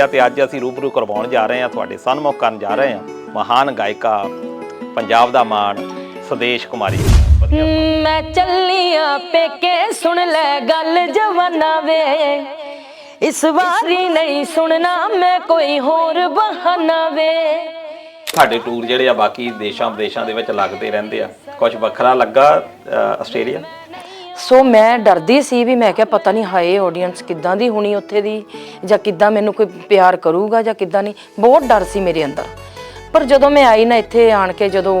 ਹੋਏ ਆ ਤੇ ਅੱਜ ਅਸੀਂ ਰੂਬਰੂ ਕਰਵਾਉਣ ਜਾ ਰਹੇ ਹਾਂ ਤੁਹਾਡੇ ਸਨਮੁਖ ਕਰਨ ਜਾ ਰਹੇ ਹਾਂ ਮਹਾਨ ਗਾਇਕਾ ਪੰਜਾਬ ਦਾ ਮਾਣ ਸੁਦੇਸ਼ ਕੁਮਾਰੀ। ਮੈਂ ਚੱਲੀਆਂ ਪੇਕੇ ਸੁਣ ਲੈ ਗੱਲ ਜਵਾਨਾ ਵੇ। ਇਸ ਵਾਰੀ ਨਹੀਂ ਸੁਣਨਾ ਮੈਂ ਕੋਈ ਹੋਰ ਬਹਾਨਾ ਵੇ। ਸਾਡੇ ਟੂਰ ਜਿਹੜੇ ਆ ਬਾਕੀ ਦੇਸ਼ਾਂ ਵਿਦੇਸ਼ਾਂ ਦੇ ਵਿੱਚ ਲੱਗਦੇ ਰਹਿੰਦੇ ਆ। ਕੁਝ ਵੱਖਰਾ ਲੱਗਾ ਆਸਟ੍ਰੇਲੀਆ? ਸੋ ਮੈਂ ਡਰਦੀ ਸੀ ਵੀ ਮੈਂ ਕਿਹਾ ਪਤਾ ਨਹੀਂ ਹਾਏ ਆਡੀਅנס ਕਿੱਦਾਂ ਦੀ ਹੋਣੀ ਉੱਥੇ ਦੀ, ਜਾਂ ਕਿੱਦਾਂ ਮੈਨੂੰ ਕੋਈ ਪਿਆਰ ਕਰੂਗਾ ਜਾਂ ਕਿੱਦਾਂ ਨਹੀਂ। ਬਹੁਤ ਡਰ ਸੀ ਮੇਰੇ ਅੰਦਰ। ਪਰ ਜਦੋਂ ਮੈਂ ਆਈ ਨਾ ਇੱਥੇ ਆਣ ਕੇ, ਜਦੋਂ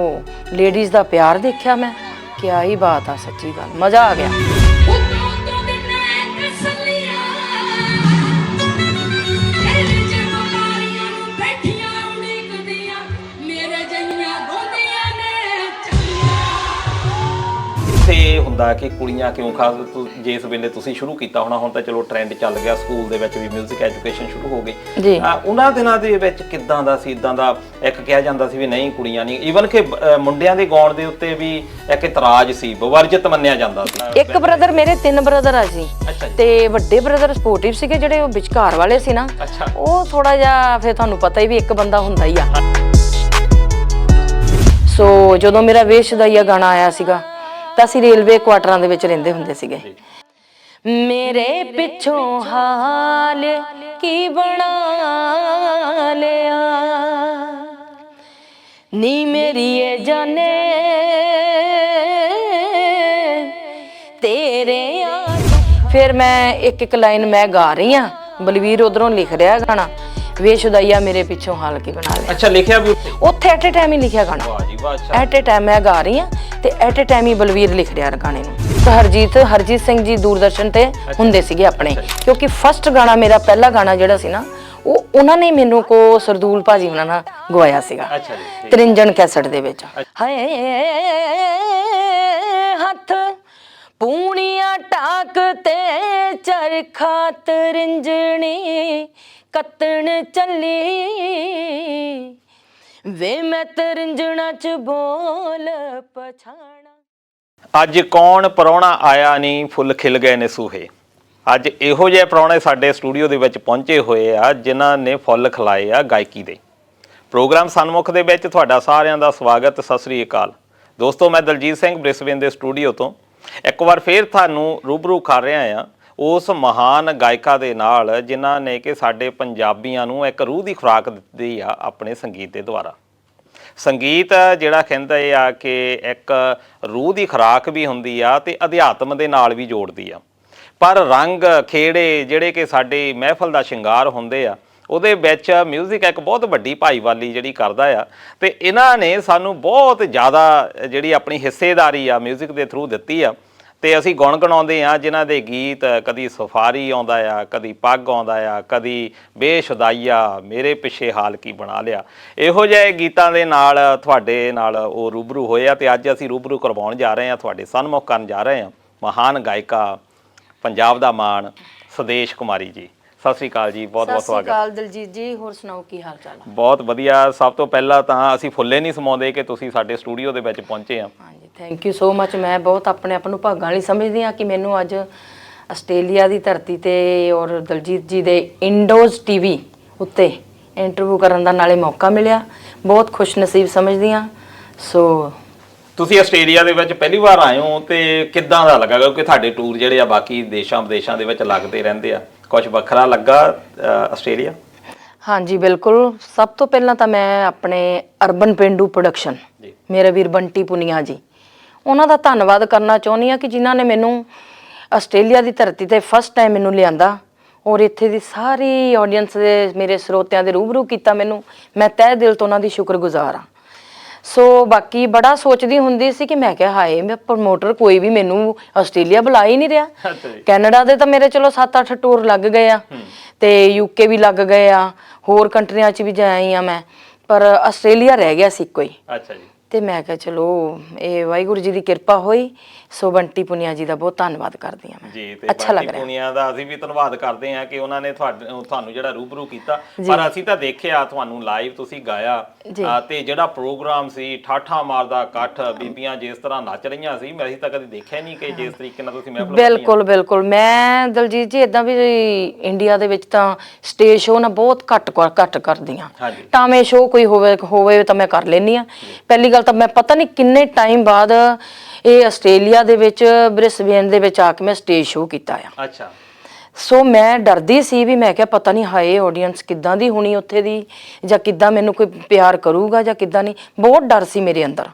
ਲੇਡੀਜ਼ ਦਾ ਪਿਆਰ ਦੇਖਿਆ ਮੈਂ, ਕਿਆ ਹੀ ਬਾਤ ਆ ਸੱਚੀ ਗੱਲ, ਮਜ਼ਾ ਆ ਗਿਆ। ਹੁੰਦਾ ਕਿ ਕੁੜੀਆਂ ਕਿਉਂ ਖਾਸ ਤੁ- ਜੇ ਇਸ ਵੇਲੇ ਤੁਸੀਂ ਸ਼ੁਰੂ ਕੀਤਾ ਹੋਣਾ ਹੁਣ ਤਾਂ ਚਲੋ ਟ੍ਰੈਂਡ ਚੱਲ ਗਿਆ ਸਕੂਲ ਦੇ ਵਿੱਚ ਵੀ 뮤직 ਐਜੂਕੇਸ਼ਨ ਸ਼ੁਰੂ ਹੋ ਗਈ ਜੀ। ਉਹਨਾਂ ਦਿਨਾਂ ਦੇ ਵਿੱਚ ਕਿੱਦਾਂ ਦਾ ਸੀ ਇਦਾਂ ਦਾ ਇੱਕ ਕਿਹਾ ਜਾਂਦਾ ਸੀ ਵੀ ਨਹੀਂ ਕੁੜੀਆਂ ਨਹੀਂ ਈਵਨ ਕਿ ਮੁੰਡਿਆਂ ਦੇ ਗਾਉਣ ਦੇ ਉੱਤੇ ਵੀ ਇੱਕ ਇਤਰਾਜ਼ ਸੀ ਬਵਰਜਿਤ ਮੰਨਿਆ ਜਾਂਦਾ ਸੀ। ਇੱਕ ਬ੍ਰਦਰ ਮੇਰੇ ਤਿੰਨ ਬ੍ਰਦਰ ਆ ਜੀ। ਅੱਛਾ ਜੀ। ਤੇ ਵੱਡੇ ਬ੍ਰਦਰ ਸਪੋਰਟਿਵ ਸੀਗੇ ਜਿਹੜੇ ਉਹ ਵਿਚਕਾਰ ਵਾਲੇ ਸੀ ਨਾ। ਅੱਛਾ। ਉਹ ਥੋੜਾ ਜਿਹਾ ਫਿਰ ਤੁਹਾਨੂੰ ਪਤਾ ਹੀ ਵੀ ਇੱਕ ਬੰਦਾ ਹੁੰਦਾ ਹੀ ਆ। ਸੋ ਜਦੋਂ ਮੇਰਾ ਵੇਸ਼ ਦਾ ਇਹ ਗਾਣਾ ਆਇਆ ਸੀਗਾ ਤਾਂ ਅਸੀਂ ਰੇਲਵੇ ਕੁਆਟਰਾਂ ਦੇ ਵਿੱਚ ਰਹਿੰਦੇ ਹੁੰਦੇ ਸੀਗੇ। ਮੇਰੇ ਪਿੱਛੋਂ ਹਾਲ ਕੀ ਬਣਾ ਲਿਆ? ਨੀ ਮੇਰੀ ਇਹ ਜਾਨੇ ਤੇਰੇ ਆ। ਫਿਰ ਮੈਂ ਇੱਕ ਇੱਕ ਲਾਈਨ ਮੈਂ ਗਾ ਰਹੀ ਆ ਬਲਵੀਰ ਉਧਰੋਂ ਲਿਖ ਰਿਹਾ ਗਾਣਾ। ਵੇਸ਼ੁਦਾਈਆ ਮੇਰੇ ਪਿੱਛੋਂ ਹਾਲ ਕੀ ਬਣਾ ਲਿਆ। ਅੱਛਾ ਲਿਖਿਆ ਵੀ ਉੱਥੇ ਉੱਥੇ ਐਟ ਅ ਟਾਈਮ ਹੀ ਲਿਖਿਆ ਗਾਣਾ। ਵਾਹ ਜੀ ਵਾਹ ਅੱਛਾ। ਐਟ ਅ ਟਾਈਮ ਮੈਂ ਗਾ ਰਹੀ ਆ ਤੇ ਐਟ ਅ ਟਾਈਮ ਹੀ ਬਲਵੀਰ ਲਿਖ ਰਿਹਾ ਗਾਣੇ ਨੂੰ। ਤਾਂ ਹਰਜੀਤ ਹਰਜੀਤ ਸਿੰਘ ਜੀ ਦੂਰਦਰਸ਼ਨ ਤੇ ਹੁੰਦੇ ਸੀਗੇ ਆਪਣੇ। ਕਿਉਂਕਿ ਫਸਟ ਗਾਣਾ ਮੇਰਾ ਪਹਿਲਾ ਗਾਣਾ ਜਿਹੜਾ ਸੀ ਨਾ ਉਹ ਉਹਨਾਂ ਨੇ ਮੈਨੂੰ ਕੋ ਸਰਦੂਲ ਭਾਜੀ ਉਹਨਾਂ ਨਾਲ ਗਵਾਇਆ ਸੀਗਾ। ਅੱਛਾ ਜੀ। ਤ੍ਰਿੰਜਣ ਕੈਸਟ ਦੇ ਵਿੱਚ। ਹਾਏ ਹੱਥ ਪੂਣੀਆਂ ਟਾਕ ਤੇ ਚਰਖਾ ਤਰਿੰਜਣੀ ਕੱਤਣ ਚੱਲੀ। ਵੇ ਮੈਂ ਤਰਿੰਜਣਾ ਚ ਬੋਲ ਪਛਾਣਾ। ਅੱਜ ਕੌਣ ਪਰੌਣਾ ਆਇਆ ਨਹੀਂ ਫੁੱਲ ਖਿਲ ਗਏ ਨੇ ਸੂਹੇ। ਅੱਜ ਇਹੋ ਜਿਹੇ ਪਰੌਣੇ ਸਾਡੇ ਸਟੂਡੀਓ ਦੇ ਵਿੱਚ ਪਹੁੰਚੇ ਹੋਏ ਆ, ਜਿਨ੍ਹਾਂ ਨੇ ਫੁੱਲ ਖਿਲਾਏ ਆ ਗਾਇਕੀ ਦੇ। ਪ੍ਰੋਗਰਾਮ ਸਨਮੁਖ ਦੇ ਵਿੱਚ ਤੁਹਾਡਾ ਸਾਰਿਆਂ ਦਾ ਸਵਾਗਤ, ਸਤਿ ਸ੍ਰੀ ਅਕਾਲ। ਦੋਸਤੋ, ਮੈਂ ਦਲਜੀਤ ਸਿੰਘ ਬ੍ਰਿਸਬੇਨ ਦੇ ਸਟੂਡੀਓ ਤੋਂ। ਇੱਕ ਵਾਰ ਫੇਰ ਤੁਹਾਨੂੰ ਰੂਬਰੂ ਕਰ ਰਿਹਾ ਆ ਉਸ ਮਹਾਨ ਗਾਇਕਾ ਦੇ ਨਾਲ ਜਿਨ੍ਹਾਂ ਨੇ ਕਿ ਸਾਡੇ ਪੰਜਾਬੀਆਂ ਨੂੰ ਇੱਕ ਰੂਹ ਦੀ ਖੁਰਾਕ ਦਿੱਤੀ ਆ ਆਪਣੇ ਸੰਗੀਤ ਦੇ ਦੁਆਰਾ ਸੰਗੀਤ ਜਿਹੜਾ ਕਹਿੰਦਾ ਇਹ ਆ ਕਿ ਇੱਕ ਰੂਹ ਦੀ ਖੁਰਾਕ ਵੀ ਹੁੰਦੀ ਆ ਤੇ ਅਧਿਆਤਮ ਦੇ ਨਾਲ ਵੀ ਜੋੜਦੀ ਆ ਪਰ ਰੰਗ ਖੇੜੇ ਜਿਹੜੇ ਕਿ ਸਾਡੇ ਮਹਿਫਲ ਦਾ ਸ਼ਿੰਗਾਰ ਹੁੰਦੇ ਆ ਉਹਦੇ ਵਿੱਚ 뮤직 ਇੱਕ ਬਹੁਤ ਵੱਡੀ ਭਾਈਵਾਲੀ ਜਿਹੜੀ ਕਰਦਾ ਆ ਤੇ ਇਹਨਾਂ ਨੇ ਸਾਨੂੰ ਬਹੁਤ ਜ਼ਿਆਦਾ ਜਿਹੜੀ ਆਪਣੀ ਹਿੱਸੇਦਾਰੀ ਆ 뮤직 ਦੇ ਥਰੂ ਦਿੱਤੀ ਆ ਤੇ ਅਸੀਂ ਗੁਣ ਗਣਾਉਂਦੇ ਆ ਜਿਨ੍ਹਾਂ ਦੇ ਗੀਤ ਕਦੀ ਸਫਾਰੀ ਆਉਂਦਾ ਆ, ਕਦੀ ਪੱਗ ਆਉਂਦਾ ਆ, ਕਦੀ ਬੇਸ਼ੁਦਾਈਆ, ਮੇਰੇ ਪਿੱਛੇ ਹਾਲ ਕੀ ਬਣਾ ਲਿਆ। ਇਹੋ ਜਿਹੇ ਗੀਤਾਂ ਦੇ ਨਾਲ ਤੁਹਾਡੇ ਨਾਲ ਉਹ ਰੂਬਰੂ ਹੋਏ ਆ ਤੇ ਅੱਜ ਅਸੀਂ ਰੂਬਰੂ ਕਰਵਾਉਣ ਜਾ ਰਹੇ ਆ ਤੁਹਾਡੇ ਸਨਮੁਖ ਕਰਨ ਜਾ ਰਹੇ ਆ ਮਹਾਨ ਗਾਇਕਾ, ਪੰਜਾਬ ਦਾ ਮਾਣ, ਸੁਦੇਸ਼ ਕੁਮਾਰੀ ਜੀ। ਸਤਿ ਸ੍ਰੀ ਅਕਾਲ ਜੀ ਬਹੁਤ ਬਹੁਤ ਸਤਿ ਸ਼੍ਰੀ ਸਵਾਗਤ। ਅਕਾਲ ਦਲਜੀਤ ਜੀ ਹੋਰ ਸੁਣਾਓ ਕੀ ਹਾਲ ਚਾਲ ਆ? ਬਹੁਤ ਵਧੀਆ ਸਭ ਤੋਂ ਪਹਿਲਾਂ ਤਾਂ ਅਸੀਂ ਫੁੱਲੇ ਨਹੀਂ ਸਮਾਉਂਦੇ ਕਿ ਤੁਸੀਂ ਸਾਡੇ ਸਟੂਡੀਓ ਦੇ ਵਿੱਚ ਪਹੁੰਚੇ ਆ। ਹਾਂਜੀ ਥੈਂਕ ਯੂ ਸੋ ਮੱਚ ਮੈਂ ਬਹੁਤ ਆਪਣੇ ਆਪ ਨੂੰ ਭਾਗਾਂ ਵਾਲੀ ਸਮਝਦੀ ਹਾਂ ਕਿ ਮੈਨੂੰ ਅੱਜ ਆਸਟ੍ਰੇਲੀਆ ਦੀ ਧਰਤੀ ਤੇ ਔਰ ਦਲਜੀਤ ਜੀ ਦੇ ਇੰਡੋਜ਼ ਟੀਵੀ ਉੱਤੇ ਇੰਟਰਵਿਊ ਕਰਨ ਦਾ ਨਾਲੇ ਮੌਕਾ ਮਿਲਿਆ। ਬਹੁਤ ਖੁਸ਼ ਨਸੀਬ ਸਮਝਦੀ ਹਾਂ। ਸੋ ਤੁਸੀਂ ਆਸਟ੍ਰੇਲੀਆ ਦੇ ਵਿੱਚ ਪਹਿਲੀ ਵਾਰ ਆਏ ਹੋ ਤੇ ਕਿੱਦਾਂ ਦਾ ਲੱਗਾ? ਕਿਉਂਕਿ ਤੁਹਾਡੇ ਟੂਰ ਜਿਹੜੇ ਆ ਬਾਕੀ ਦੇਸ਼ਾਂ ਵਿਦੇਸ਼ਾਂ ਦੇ ਵਿੱਚ ਲੱਗਦੇ ਰਹਿੰਦੇ ਆ। ਕੁਝ ਵੱਖਰਾ ਲੱਗਾ ਅ, ਆਸਟ੍ਰੇਲੀਆ? ਹਾਂਜੀ ਬਿਲਕੁਲ। ਸਭ ਤੋਂ ਪਹਿਲਾਂ ਤਾਂ ਮੈਂ ਆਪਣੇ ਅਰਬਨ ਪਿੰਡੂ ਪ੍ਰੋਡਕਸ਼ਨ ਜੀ। ਮੇਰੇ ਵੀਰ ਬੰਟੀ ਪੁਨੀਆ ਜੀ। ਉਹਨਾਂ ਦਾ ਧੰਨਵਾਦ ਕਰਨਾ ਚਾਹੁੰਦੀ ਆ ਕਿ ਜਿਨ੍ਹਾਂ ਨੇ ਮੈਨੂੰ ਆਸਟ੍ਰੇਲੀਆ ਦੀ ਧਰਤੀ ਤੇ ਫਸਟ ਟਾਈਮ ਮੈਨੂੰ ਲਿਆਂਦਾ ਔਰ ਇੱਥੇ ਦੀ ਸਾਰੀ ਆਡੀਅנס ਦੇ ਮੇਰੇ ਸਰੋਤਿਆਂ ਦੇ ਰੂਬਰੂ ਕੀਤਾ ਮੈਨੂੰ। ਮੈਂ ਤਹਿ ਦਿਲ ਤੋਂ ਉਹਨਾਂ ਦੀ ਸ਼ੁਕਰਗੁਜ਼ਾਰ ਆ ਸੋ ਬਾਕੀ ਬੜਾ ਸੋਚਦੀ ਹੁੰਦੀ ਸੀ ਕਿ ਮੈਂ ਕਿਹਾ ਹਾਏ ਮੈਂ ਪ੍ਰਮੋਟਰ ਕੋਈ ਵੀ ਮੈਨੂੰ ਆਸਟ੍ਰੇਲੀਆ ਬੁਲਾ ਹੀ ਨਹੀਂ ਰਿਹਾ। ਕੈਨੇਡਾ ਦੇ ਤਾਂ ਮੇਰੇ ਚਲੋ 7-8 ਟੂਰ ਲੱਗ ਗਏ ਆ। ਤੇ ਯੂਕੇ ਵੀ ਲੱਗ ਗਏ ਆ। ਹੋਰ ਕੰਟਰੀਆਂ 'ਚ ਵੀ ਜਾਈ ਆ ਮੈਂ। ਪਰ ਆਸਟ੍ਰੇਲੀਆ ਰਹਿ ਗਿਆ ਸੀ ਹੀ ਅੱਛਾ ਜੀ। ਤੇ ਮੈਂ ਕਿਹਾ ਚਲੋ ਇਹ ਵਾਹਿਗੁਰੂ ਜੀ ਦੀ ਕਿਰਪਾ ਹੋਈ ਸੋ ਬੰਟੀ ਪੁਨੀਆ ਜੀ ਦਾ ਬਹੁਤ ਧੰਨਵਾਦ ਕਰਦੀ ਹਾਂ ਮੈਂ। ਜੀ ਤੇ ਅੱਛਾ ਲੱਗ ਬਾਕੀ ਰਿਹਾ। ਪੁਨੀਆ ਦਾ ਅਸੀਂ ਵੀ ਧੰਨਵਾਦ ਕਰਦੇ ਹਾਂ ਕਿ ਉਹਨਾਂ ਨੇ ਤੁਹਾਡੇ ਤੁਹਾਨੂੰ ਜਿਹੜਾ ਰੂਬਰੂ ਕੀਤਾ। ਪਰ ਅਸੀਂ ਤਾਂ ਦੇਖਿਆ ਤੁਹਾਨੂੰ ਲਾਈਵ ਤੁਸੀਂ ਗਾਇਆ। ਜੀ। ਆ, ਤੇ ਜਿਹੜਾ ਪ੍ਰੋਗਰਾਮ ਸੀ ਠਾਠਾ ਮਾਰਦਾ ਇਕੱਠ ਬੀਬੀਆਂ ਜਿਸ ਤਰ੍ਹਾਂ ਨੱਚ ਰਹੀਆਂ ਸੀ ਮੈਂ ਅਸੀਂ ਤਾਂ ਕਦੇ ਦੇਖਿਆ ਨਹੀਂ ਕਿ ਜਿਸ ਤਰੀਕੇ ਨਾਲ ਤੁਸੀਂ ਮਹਿਫਲ ਬਿਲਕੁਲ ਬਿਲਕੁਲ। ਮੈਂ ਦਲਜੀਤ ਜੀ ਇਦਾਂ ਵੀ ਇੰਡੀਆ ਦੇ ਵਿੱਚ ਤਾਂ ਸਟੇਜ ਸ਼ੋਅ ਨਾ ਬਹੁਤ ਘੱਟ ਕਰ- ਘੱਟ ਕਰਦੀ ਆ ਹਾਂਜੀ। ਟਾਵੇਂ ਸ਼ੋਅ ਕੋਈ ਹੋਵੇ ਹੋਵੇ ਤਾਂ ਮੈਂ ਕਰ ਲੈਨੀ ਆ ਪਹਿਲੀ ਗੱਲ ਤਾਂ ਮੈਂ ਪਤਾ ਨਹੀਂ ਕਿੰਨੇ ਟਾਈਮ ਬਾਅਦ ਇਹ ਆਸਟ੍ਰੇਲੀਆ ਦੇ ਵਿੱਚ ਬ੍ਰਿਸਬੇਨ ਦੇ ਵਿੱਚ ਆ ਕੇ ਮੈਂ ਸਟੇਜ ਸ਼ੋਅ ਕੀਤਾ ਆ। ਅੱਛਾ। ਸੋ ਮੈਂ ਡਰਦੀ ਸੀ ਵੀ ਮੈਂ ਕਿਹਾ ਪਤਾ ਨਹੀਂ ਹਾਏ ਆਡੀਅנס ਕਿੱਦਾਂ ਦੀ ਹੋਣੀ ਉੱਥੇ ਦੀ ਜਾਂ ਕਿੱਦਾਂ ਮੈਨੂੰ ਕੋਈ ਪਿਆਰ ਕਰੂਗਾ ਜਾਂ ਕਿੱਦਾਂ ਨਹੀਂ। ਬਹੁਤ ਡਰ ਸੀ ਮੇਰੇ ਅੰਦਰ।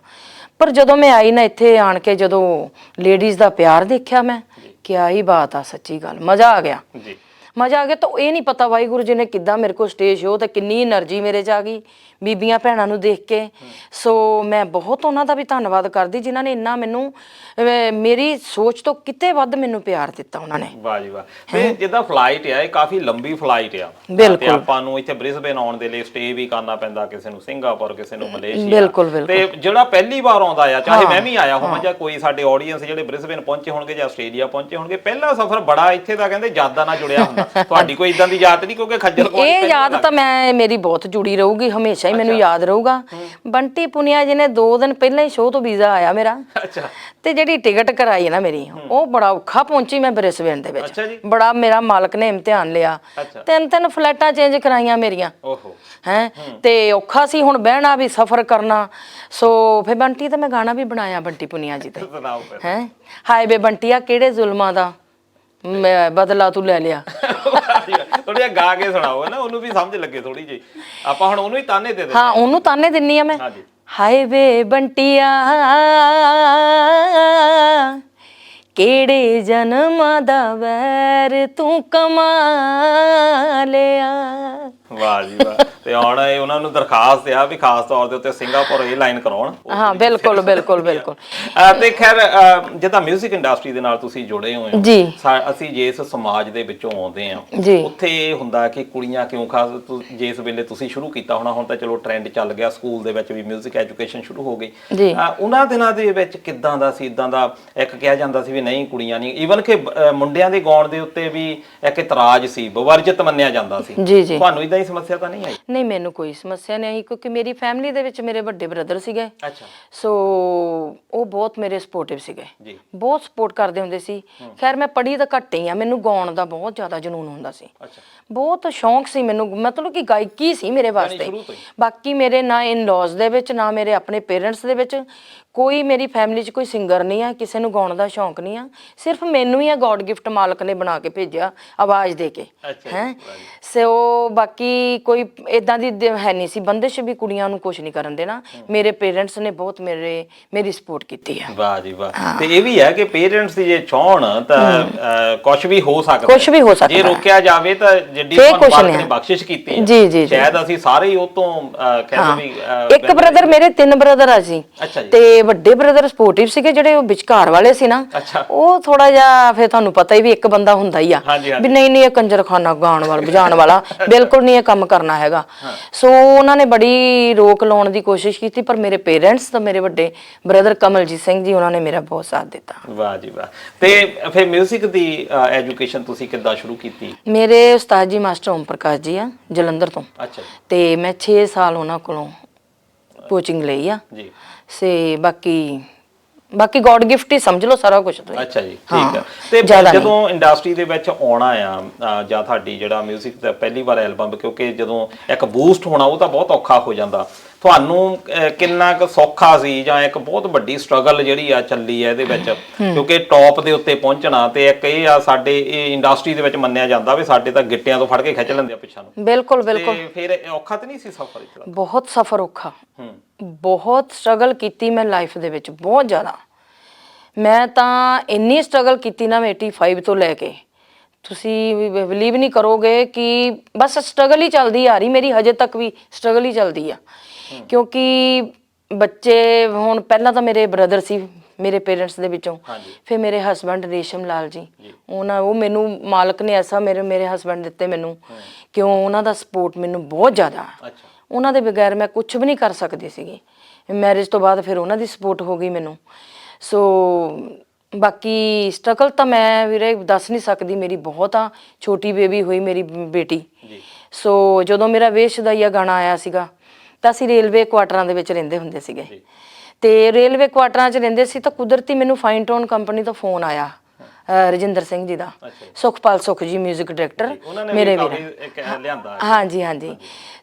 ਪਰ ਜਦੋਂ ਮੈਂ ਆਈ ਨਾ ਇੱਥੇ ਆਣ ਕੇ ਜਦੋਂ ਲੇਡੀਜ਼ ਦਾ ਪਿਆਰ ਦੇਖਿਆ ਮੈਂ ਕਿਆ ਹੀ ਬਾਤ ਆ ਸੱਚੀ ਗੱਲ। ਮਜ਼ਾ ਆ ਗਿਆ। ਜੀ। ਮਜ਼ਾ ਆ ਗਿਆ ਤਾਂ ਇਹ ਨਹੀਂ ਪਤਾ ਵਾਹਿਗੁਰੂ ਜੀ ਨੇ ਕਿੱਦਾਂ ਮੇਰੇ ਕੋਲ ਸਟੇਜ ਸ਼ੋ ਤੇ ਕਿੰਨੀ એનર્ਜੀ ਮੇਰੇ 'ਚ ਆ ਗਈ ਬੀਬੀਆਂ ਭੈਣਾਂ ਨੂੰ ਦੇਖ ਕੇ। ਸੋ ਮੈਂ ਬਹੁਤ ਉਹਨਾਂ ਦਾ ਵੀ ਧੰਨਵਾਦ ਕਰਦੀ ਜਿਨ੍ਹਾਂ ਨੇ ਇੰਨਾ ਮੈਨੂੰ ਮੇਰੀ ਸੋਚ ਤੋਂ ਕਿਤੇ ਵੱਧ ਮੈਨੂੰ ਪਿਆਰ ਦਿੱਤਾ ਉਹਨਾਂ ਨੇ। ਵਾਹ ਜੀ ਵਾਹ। ਤੇ ਜਿੱਦਾਂ ਫਲਾਈਟ ਆ ਇਹ ਕਾਫੀ ਲੰਬੀ ਫਲਾਈਟ ਆ। ਤੇ ਆਪਾਂ ਨੂੰ ਇੱਥੇ ਬ੍ਰਿਸਬੇਨ ਆਉਣ ਦੇ ਲਈ ਸਟੇ ਵੀ ਕਰਨਾ ਪੈਂਦਾ ਕਿਸੇ ਨੂੰ ਸਿੰਗਾਪੁਰ ਕਿਸੇ ਨੂੰ ਮਲੇਸ਼ੀਆ ਤੇ ਜਿਹੜਾ ਪਹਿਲੀ ਵਾਰ ਆਉਂਦਾ ਆ ਚਾਹੇ ਮੈਂ ਵੀ ਆਇਆ ਹੋਵਾਂ ਜਾਂ ਕੋਈ ਸਾਡੇ ਆਡੀਅנס ਜਿਹੜੇ ਬ੍ਰਿਸਬੇਨ ਪਹੁੰਚੇ ਹੋਣਗੇ ਜਾਂ ਆਸਟ੍ਰੇਲੀਆ ਪਹੁੰਚੇ ਹੋਣਗੇ ਪਹਿਲਾ ਸਫ਼ਰ ਬੜਾ ਇੱਥੇ ਦਾ ਕਹਿੰਦੇ ਯਾਦਾਂ ਨਾਲ ਜੁੜਿਆ ਹੁੰਦਾ। ਤੁਹਾਡੀ ਕੋਈ ਇਦਾਂ ਦੀ ਯਾਦ ਨਹੀਂ ਕਿਉਂਕਿ ਖੱਜਲ ਖੁਆਰੀ ਇਹ ਯਾਦ ਤਾਂ ਮੈਂ ਮੇਰੀ ਬਹੁਤ ਜੁੜੀ ਰਹੂਗੀ ਹਮੇਸ਼ਾ ਹੀ ਮੈਨੂੰ ਯਾਦ ਰਹੂਗਾ। ਬੰਟੀ ਪੁਨੀਆ ਜੀ ਨੇ 2 ਦਿਨ ਪਹਿਲਾਂ ਹੀ ਸ਼ੋਅ ਤੋਂ ਵੀਜ਼ਾ ਆਇਆ ਮੇਰਾ। ਅੱਛਾ। ਤੇ ਜਿਹੜੀ ਟਿਕਟ ਕਰਾਈ ਨਾ ਮੇਰੀ ਉਹ ਬੜਾ ਔਖਾ ਪਹੁੰਚੀ ਮੈਂ ਬ੍ਰਿਸਬੇਨ ਦੇ ਵਿੱਚ। ਬੜਾ ਮੇਰਾ ਮਾਲਕ ਨੇ ਇਮਤਿਹਾਨ ਲਿਆ। ਤਿੰਨ ਤਿੰਨ ਫਲੈਟਾਂ ਚੇਂਜ ਕਰਾਈਆਂ ਮੇਰੀਆਂ। ਓਹੋ। ਹੈ? ਤੇ ਔਖਾ ਸੀ ਹੁਣ ਬਹਿਣਾ ਵੀ ਸਫ਼ਰ ਕਰਨਾ। ਸੋ ਫੇ ਬੰਟੀ ਤੇ ਮੈਂ ਗਾਣਾ ਵੀ ਬਣਾਇਆ ਬੰਟੀ ਪੁਨੀਆ ਜੀ ਤੇ। ਹੈ? ਹਾਏ ਬੇ ਬੰਟੀਆ ਕਿਹੜੇ ਜ਼ੁਲਮਾਂ ਦਾ। ਮੈਂ ਬਦਲਾ ਤੂੰ ਲੈ ਲਿਆ। ਥੋੜੀ ਜਿਹਾ ਗਾ ਕੇ ਸੁਣਾਓ ਨਾ? ਉਹਨੂੰ ਵੀ ਸਮਝ ਲੱਗੇ ਥੋੜੀ ਜਿਹੀ। ਆਪਾਂ ਹੁਣ ਉਹਨੂੰ ਹੀ ਤਾਨੇ ਦੇ ਦੇ ਹਾਂ। ਉਹਨੂੰ ਤਾਨੇ ਦਿੰਨੀ ਆ ਮੈਂ। ਹਾਂਜੀ। ਹਾਏ ਵੇ ਬੰਟਿਆ ਕਿਹੜੇ ਜਨਮਾਂ ਦਾ ਵੈਰ ਤੂੰ ਕਮਾ ਲਿਆ। ਵਾਹ ਜੀ ਵਾਹ। ਹੁਣ ਇਹ ਉਹਨਾਂ ਨੂੰ ਦਰਖਾਸਤ ਆ ਵੀ ਖਾਸ ਤੌਰ ਦੇ ਉੱਤੇ ਸਿੰਗਾਪੁਰ ਇਹ ਲਾਈਨ ਕਰਾਉਣ ਹਾਂ ਬਿਲਕੁਲ ਬਿਲਕੁਲ ਬਿਲਕੁਲ ਅਹ ਤੇ ਖੈਰ ਅਹ ਜਿੱਦਾਂ 뮤직 ਇੰਡਸਟਰੀ ਦੇ ਨਾਲ ਤੁਸੀਂ ਜੁੜੇ ਹੋਏ ਹੋ ਜੀ। ਸਾ- ਅਸੀਂ ਜਿਸ ਸਮਾਜ ਦੇ ਵਿੱਚੋਂ ਆਉਂਦੇ ਆ ਜੀ। ਉੱਥੇ ਇਹ ਹੁੰਦਾ ਕਿ ਕੁੜੀਆਂ ਕਿਉਂ ਖਾਸ ਤੁ- ਜਿਸ ਵੇਲੇ ਤੁਸੀਂ ਸ਼ੁਰੂ ਕੀਤਾ ਹੋਣਾ ਹੁਣ ਤਾਂ ਚਲੋ ਟ੍ਰੈਂਡ ਚੱਲ ਗਿਆ ਸਕੂਲ ਦੇ ਵਿੱਚ ਵੀ 뮤직 ਐਜੂਕੇਸ਼ਨ ਸ਼ੁਰੂ ਹੋ ਗਈ ਜੀ। ਅਹ ਉਹਨਾਂ ਦਿਨਾਂ ਦੇ ਵਿੱਚ ਕਿੱਦਾਂ ਦਾ ਸੀ ਇਦਾਂ ਦਾ ਇੱਕ ਕਿਹਾ ਜਾਂਦਾ ਸੀ ਵੀ ਨਹੀਂ ਕੁੜੀਆਂ ਨਹੀਂ ਈਵਨ ਕਿ ਅਹ ਮੁੰਡਿਆਂ ਦੇ ਗਾਉਣ ਦੇ ਉੱਤੇ ਵੀ ਇੱਕ ਇਤਰਾਜ਼ ਸੀ ਬਵਰਜਿਤ ਮੰਨਿਆ ਜਾਂਦਾ ਸੀ ਜੀ ਜੀ ਤੁਹਾਨੂੰ ਇਦਾਂ ਦੀ ਸਮੱਸਿਆ ਤਾਂ ਨਹੀਂ ਆਈ ਨਹੀਂ ਮੈਨੂੰ ਕੋਈ ਸਮੱਸਿਆ ਨਹੀਂ ਆਈ ਕਿਉਂਕਿ ਮੇਰੀ ਫੈਮਿਲੀ ਦੇ ਵਿੱਚ ਮੇਰੇ ਵੱਡੇ ਬ੍ਰਦਰ ਸੀਗੇ। ਅੱਛਾ। ਸੋ ਉਹ ਬਹੁਤ ਮੇਰੇ ਸਪੋਰਟਿਵ ਸੀਗੇ। ਜੀ। ਬਹੁਤ ਸਪੋਰਟ ਕਰਦੇ ਹੁੰਦੇ ਸੀ। ਖੈਰ ਮੈਂ ਪੜ੍ਹੀ ਤਾਂ ਘੱਟ ਹੀ ਆ ਮੈਨੂੰ ਗਾਉਣ ਦਾ ਬਹੁਤ ਜ਼ਿਆਦਾ ਜਨੂਨ ਹੁੰਦਾ ਸੀ। ਅੱਛਾ। ਬਹੁਤ ਸ਼ੌਂਕ ਸੀ ਮੈਨੂੰ ਮਤਲਬ ਕਿ ਗਾਇਕੀ ਸੀ ਮੇਰੇ ਵਾਸਤੇ। ਬਾਕੀ ਮੇਰੇ ਨਾ ਇਨ ਲॉज ਦੇ ਵਿੱਚ ਨਾ ਮੇਰੇ ਆਪਣੇ ਪੇਰੈਂਟਸ ਦੇ ਵਿੱਚ। ਕੋਈ ਮੇਰੀ ਫੈਮਿਲੀ 'ਚ ਕੋਈ ਸਿੰਗਰ ਨਹੀਂ ਆ ਕਿਸੇ ਨੂੰ ਗਾਉਣ ਦਾ ਸ਼ੌਂਕ ਨਹੀਂ ਆ ਸਿਰਫ ਮੈਨੂੰ ਹੀ ਆ ਗੋਡ ਗਿਫਟ ਮਾਲਕ ਨੇ ਬਣਾ ਕੇ ਭੇਜਿਆ ਆਵਾਜ਼ ਦੇ ਕੇ ਹੈ। ਸੋ ਬਾਕੀ ਕੋਈ ਇਦਾਂ ਦੀ ਹੈ ਨਹੀਂ ਸੀ ਬੰਦਿਸ਼ ਵੀ ਕੁੜੀਆਂ ਨੂੰ ਕੁਝ ਨਹੀਂ ਕਰਨ ਦੇਣਾ। ਮੇਰੇ ਪੇਰੈਂਟਸ ਨੇ ਬਹੁਤ ਮੇਰੇ ਮੇਰੀ ਸਪੋਰਟ ਕੀਤੀ ਆ। ਵਾਹ ਜੀ ਵਾਹ। ਤੇ ਇਹ ਵੀ ਹੈ ਕਿ ਪੇਰੈਂਟਸ ਦੀ ਜੇ ਚਾਹਣ ਤਾਂ ਕੁਝ ਵੀ ਹੋ ਸਕਦਾ ਕੁਛ ਵੀ ਹੋ ਸਕਦਾ ਜੇ ਰੋਕਿਆ ਜਾਵੇ ਤਾਂ ਜਿੱਡੀ ਮਾਲਕ ਨੇ। ਬਖਸ਼ਿਸ਼ ਕੀਤੀ ਹੈ। ਜੀ, ਜੀ। ਸ਼ਾਇਦ ਅਸੀਂ ਸਾਰੇ ਹੀ ਉਹ ਤੋਂ ਕਹਿੰਦੇ ਵੀ ਇੱਕ ਬ੍ਰਦਰ ਮੇਰੇ ਤਿੰਨ ਬ੍ਰਦਰ ਆ ਜੀ। ਤੇ ਵੱਡੇ ਬ੍ਰਦਰ ਸਪੋਰਟਿਵ ਸੀਗੇ ਜਿਹੜੇ ਉਹ ਵਿਚਕਾਰ ਵਾਲੇ ਸੀ ਨਾ ਅੱਛਾ। ਉਹ ਥੋੜਾ ਜਿਹਾ ਫਿਰ ਤੁਹਾਨੂੰ ਪਤਾ ਹੀ ਵੀ ਇੱਕ ਬੰਦਾ ਹੁੰਦਾ ਹੀ ਆ ਹਾਂਜੀ, ਹਾਂਜੀ। ਵੀ ਨਹੀਂ ਨਹੀਂ ਇਹ ਕੰਜਰਖਾਨਾ ਗਾਣ ਵਾਲਾ ਵਜਾਉਣ ਵਾਲਾ ਬਿਲਕੁਲ ਨਹੀਂ ਇਹ ਕੰਮ ਕਰਨਾ ਹੈਗਾ। ਸੋ ਉਹਨਾਂ ਨੇ ਬੜੀ ਰੋਕ ਲਾਉਣ ਦੀ ਕੋਸ਼ਿਸ਼ ਕੀਤੀ ਪਰ ਮੇਰੇ ਪੇਰੈਂਟਸ ਤਾਂ ਮੇਰੇ ਵੱਡੇ ਬ੍ਰਦਰ ਕਮਲਜੀਤ ਸਿੰਘ ਜੀ ਉਹਨਾਂ ਨੇ ਮੇਰਾ ਬਹੁਤ ਸਾਥ ਦਿੱਤਾ। ਵਾਹ ਜੀ ਵਾਹ। ਤੇ ਫਿਰ 뮤직 ਦੀ ਐਜੂਕੇਸ਼ਨ ਤੁਸੀਂ ਕਿੱਦਾਂ ਸ਼ੁਰੂ ਕੀਤੀ? ਮੇਰੇ ਉਸਤਾਦ ਜੀ ਮਾਸਟਰ ਓਮ ਪ੍ਰਕਾਸ਼ ਜੀ ਆ ਜਲੰਧਰ ਤੋਂ। ਅੱਛਾ ਤੇ ਮੈਂ 6 ਸਾਲ ਉਹਨਾਂ ਕੋਲੋਂ ਕੋਚਿੰਗ ਲਈ ਆ। ਜੀ। ਸੇ ਬਾਕੀ ਬਾਕੀ ਗੋਡ ਗਿਫਟ ਹੀ ਸਮਝ ਲਓ ਸਾਰਾ ਕੁਝ ਤੁਸੀਂ। ਅੱਛਾ ਜੀ ਠੀਕ ਹੈ ਤੇ ਜ਼ਿਆਦਾ ਨਹੀਂ। ਜਦੋਂ ਇੰਡਸਟਰੀ ਦੇ ਵਿੱਚ ਆਉਣਾ ਆ ਜਾਂ ਤੁਹਾਡੀ ਜਿਹੜਾ 뮤직 ਦਾ ਪਹਿਲੀ ਵਾਰ ਐਲਬਮ ਕਿਉਂਕਿ ਜਦੋਂ ਇੱਕ ਬੂਸਟ ਹੋਣਾ ਉਹ ਤਾਂ ਬਹੁਤ ਔਖਾ ਹੋ ਜਾਂਦਾ। ਤੁਹਾਨੂੰ ਕਿੰਨਾ ਕੁ ਸੌਖਾ ਸੀ ਜਾਂ ਇੱਕ ਬਹੁਤ ਵੱਡੀ ਸਟਰਗਲ ਜਿਹੜੀ ਆ ਚੱਲੀ ਹੈ ਇਹਦੇ ਵਿੱਚ? ਕਿਉਂਕਿ ਟੌਪ ਦੇ ਉੱਤੇ ਪਹੁੰਚਣਾ ਤੇ ਇੱਕ ਇਹ ਆ ਸਾਡੇ ਇਹ ਇੰਡਸਟਰੀ ਦੇ ਵਿੱਚ ਮੰਨਿਆ ਜਾਂਦਾ ਵੀ ਸਾਡੇ ਤਾਂ ਗਿੱਟਿਆਂ ਤੋਂ ਫੜ ਕੇ ਖਿੱਚ ਲੈਂਦੇ ਆ ਪਿੱਛਾ ਨੂੰ। ਬਿਲਕੁਲ ਬਿਲਕੁਲ। ਤੇ ਫਿਰ ਔਖਾ ਤੇ ਨਹੀਂ ਸੀ ਸਫ਼ਰ ਇਤਨਾ ਬਹੁਤ ਸਫਰ ਔਖਾ। ਬਹੁਤ ਸਟਰਗਲ ਕੀਤੀ ਮੈਂ ਲਾਈਫ ਦੇ ਵਿੱਚ ਬਹੁਤ ਜ਼ਿਆਦਾ। ਮੈਂ ਤਾਂ ਇੰਨੀ ਸਟਰਗਲ ਕੀਤੀ ਨਾ ਮੈਂ 85 ਤੋਂ ਲੈ ਕੇ। ਤੁਸੀਂ ਬਲੀਵ ਨਹੀਂ ਕਰੋਗੇ ਕਿ ਬਸ ਸਟਰਗਲ ਹੀ ਚੱਲਦੀ ਆ ਰਹੀ ਮੇਰੀ ਹਜੇ ਤੱਕ ਵੀ ਸਟਰਗਲ ਹੀ ਚੱਲਦੀ ਆ। ਕਿਉਂਕਿ ਬੱਚੇ ਹੁਣ ਪਹਿਲਾਂ ਤਾਂ ਮੇਰੇ ਬ੍ਰਦਰ ਸੀ ਮੇਰੇ ਪੇਰੈਂਟਸ ਦੇ ਵਿੱਚੋਂ। ਫਿਰ ਮੇਰੇ ਹਸਬੰਡ ਰੇਸ਼ਮ ਲਾਲ ਜੀ। ਉਹਨਾਂ ਉਹ ਮੈਨੂੰ ਮਾਲਕ ਨੇ ਐਸਾ ਮੇਰੇ ਮੇਰੇ ਹਸਬੰਡ ਦਿੱਤੇ ਮੈਨੂੰ ਕਿ ਉਹ- ਉਹਨਾਂ ਦਾ ਸਪੋਰਟ ਮੈਨੂੰ ਬਹੁਤ ਜ਼ਿਆਦਾ। ਅੱਛਾ। ਉਹਨਾਂ ਦੇ ਬਗੈਰ ਮੈਂ ਕੁਝ ਵੀ ਨਹੀਂ ਕਰ ਸਕਦੀ ਸੀਗੀ। ਮੈਰਿਜ ਤੋਂ ਬਾਅਦ ਫਿਰ ਉਹਨਾਂ ਦੀ ਸਪੋਰਟ ਹੋ ਗਈ ਮੈਨੂੰ। ਸੋ ਬਾਕੀ ਸਟਰਗਲ ਤਾਂ ਮੈਂ ਵੀਰੇ ਦੱਸ ਨਹੀਂ ਸਕਦੀ ਮੇਰੀ ਬਹੁਤ ਆ ਛੋਟੀ ਬੇਬੀ ਹੋਈ ਮੇਰੀ ਬੇਟੀ। ਜੀ। ਸੋ ਜਦੋਂ ਮੇਰਾ ਵੇਸ਼ਦਾਈਆ ਗਾਣਾ ਆਇਆ ਸੀਗਾ ਤਾਂ ਅਸੀਂ ਰੇਲਵੇ ਕੁਆਟਰਾਂ ਦੇ ਵਿੱਚ ਰਹਿੰਦੇ ਹੁੰਦੇ ਸੀਗੇ। ਤੇ ਰੇਲਵੇ ਕੁਆਟਰਾਂ 'ਚ ਰਹਿੰਦੇ ਸੀ ਤਾਂ ਕੁਦਰਤੀ ਮੈਨੂੰ ਫਾਈਨ ਟੋਨ ਕੰਪਨੀ ਤੋਂ ਫੋਨ ਆਇਆ। ਰਜਿੰਦਰ ਸਿੰਘ ਜੀ ਦਾ। ਸੁਖਪਾਲ ਸੁਖ ਜੀ 뮤직 ਡਾਇਰੈਕਟਰ ਮੇਰੇ ਵੀ ਵੀਰ। ਲਿਆਂਦਾ ਹਾਂਜੀ ਹਾਂਜੀ।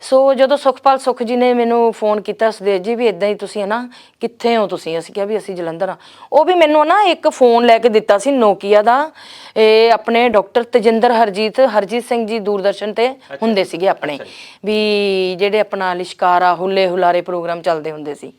ਸੋ ਜਦੋਂ ਸੁਖਪਾਲ ਸੁਖ ਜੀ ਨੇ ਮੈਨੂੰ ਫੋਨ ਕੀਤਾ ਸੁਦੇਸ਼ ਜੀ ਵੀ ਇਦਾਂ ਹੀ ਤੁਸੀਂ ਹੈ ਨਾ ਕਿੱਥੇ ਹੋ ਤੁਸੀਂ? ਅਸੀਂ ਕਿਹਾ ਵੀ ਅਸੀਂ ਜਲੰਧਰ ਆ ਉਹ ਵੀ ਮੈਨੂੰ ਨਾ ਇੱਕ ਫੋਨ ਲੈ ਕੇ ਦਿੱਤਾ ਸੀ ਨੋਕੀਆ ਦਾ। ਇਹ ਆਪਣੇ ਡਾਕਟਰ ਤਜਿੰਦਰ ਹਰਜੀਤ ਹਰਜੀਤ ਸਿੰਘ ਜੀ ਦੂਰਦਰਸ਼ਨ ਤੇ ਹੁੰਦੇ ਸੀਗੇ ਆਪਣੇ। ਵੀ ਜਿਹੜੇ ਆਪਣਾ ਲਿਸ਼ਕਾਰਾ ਹੁੱਲੇ ਹੁਲਾਰੇ ਪ੍ਰੋਗਰਾਮ ਚੱਲਦੇ ਹੁੰਦੇ ਸੀ।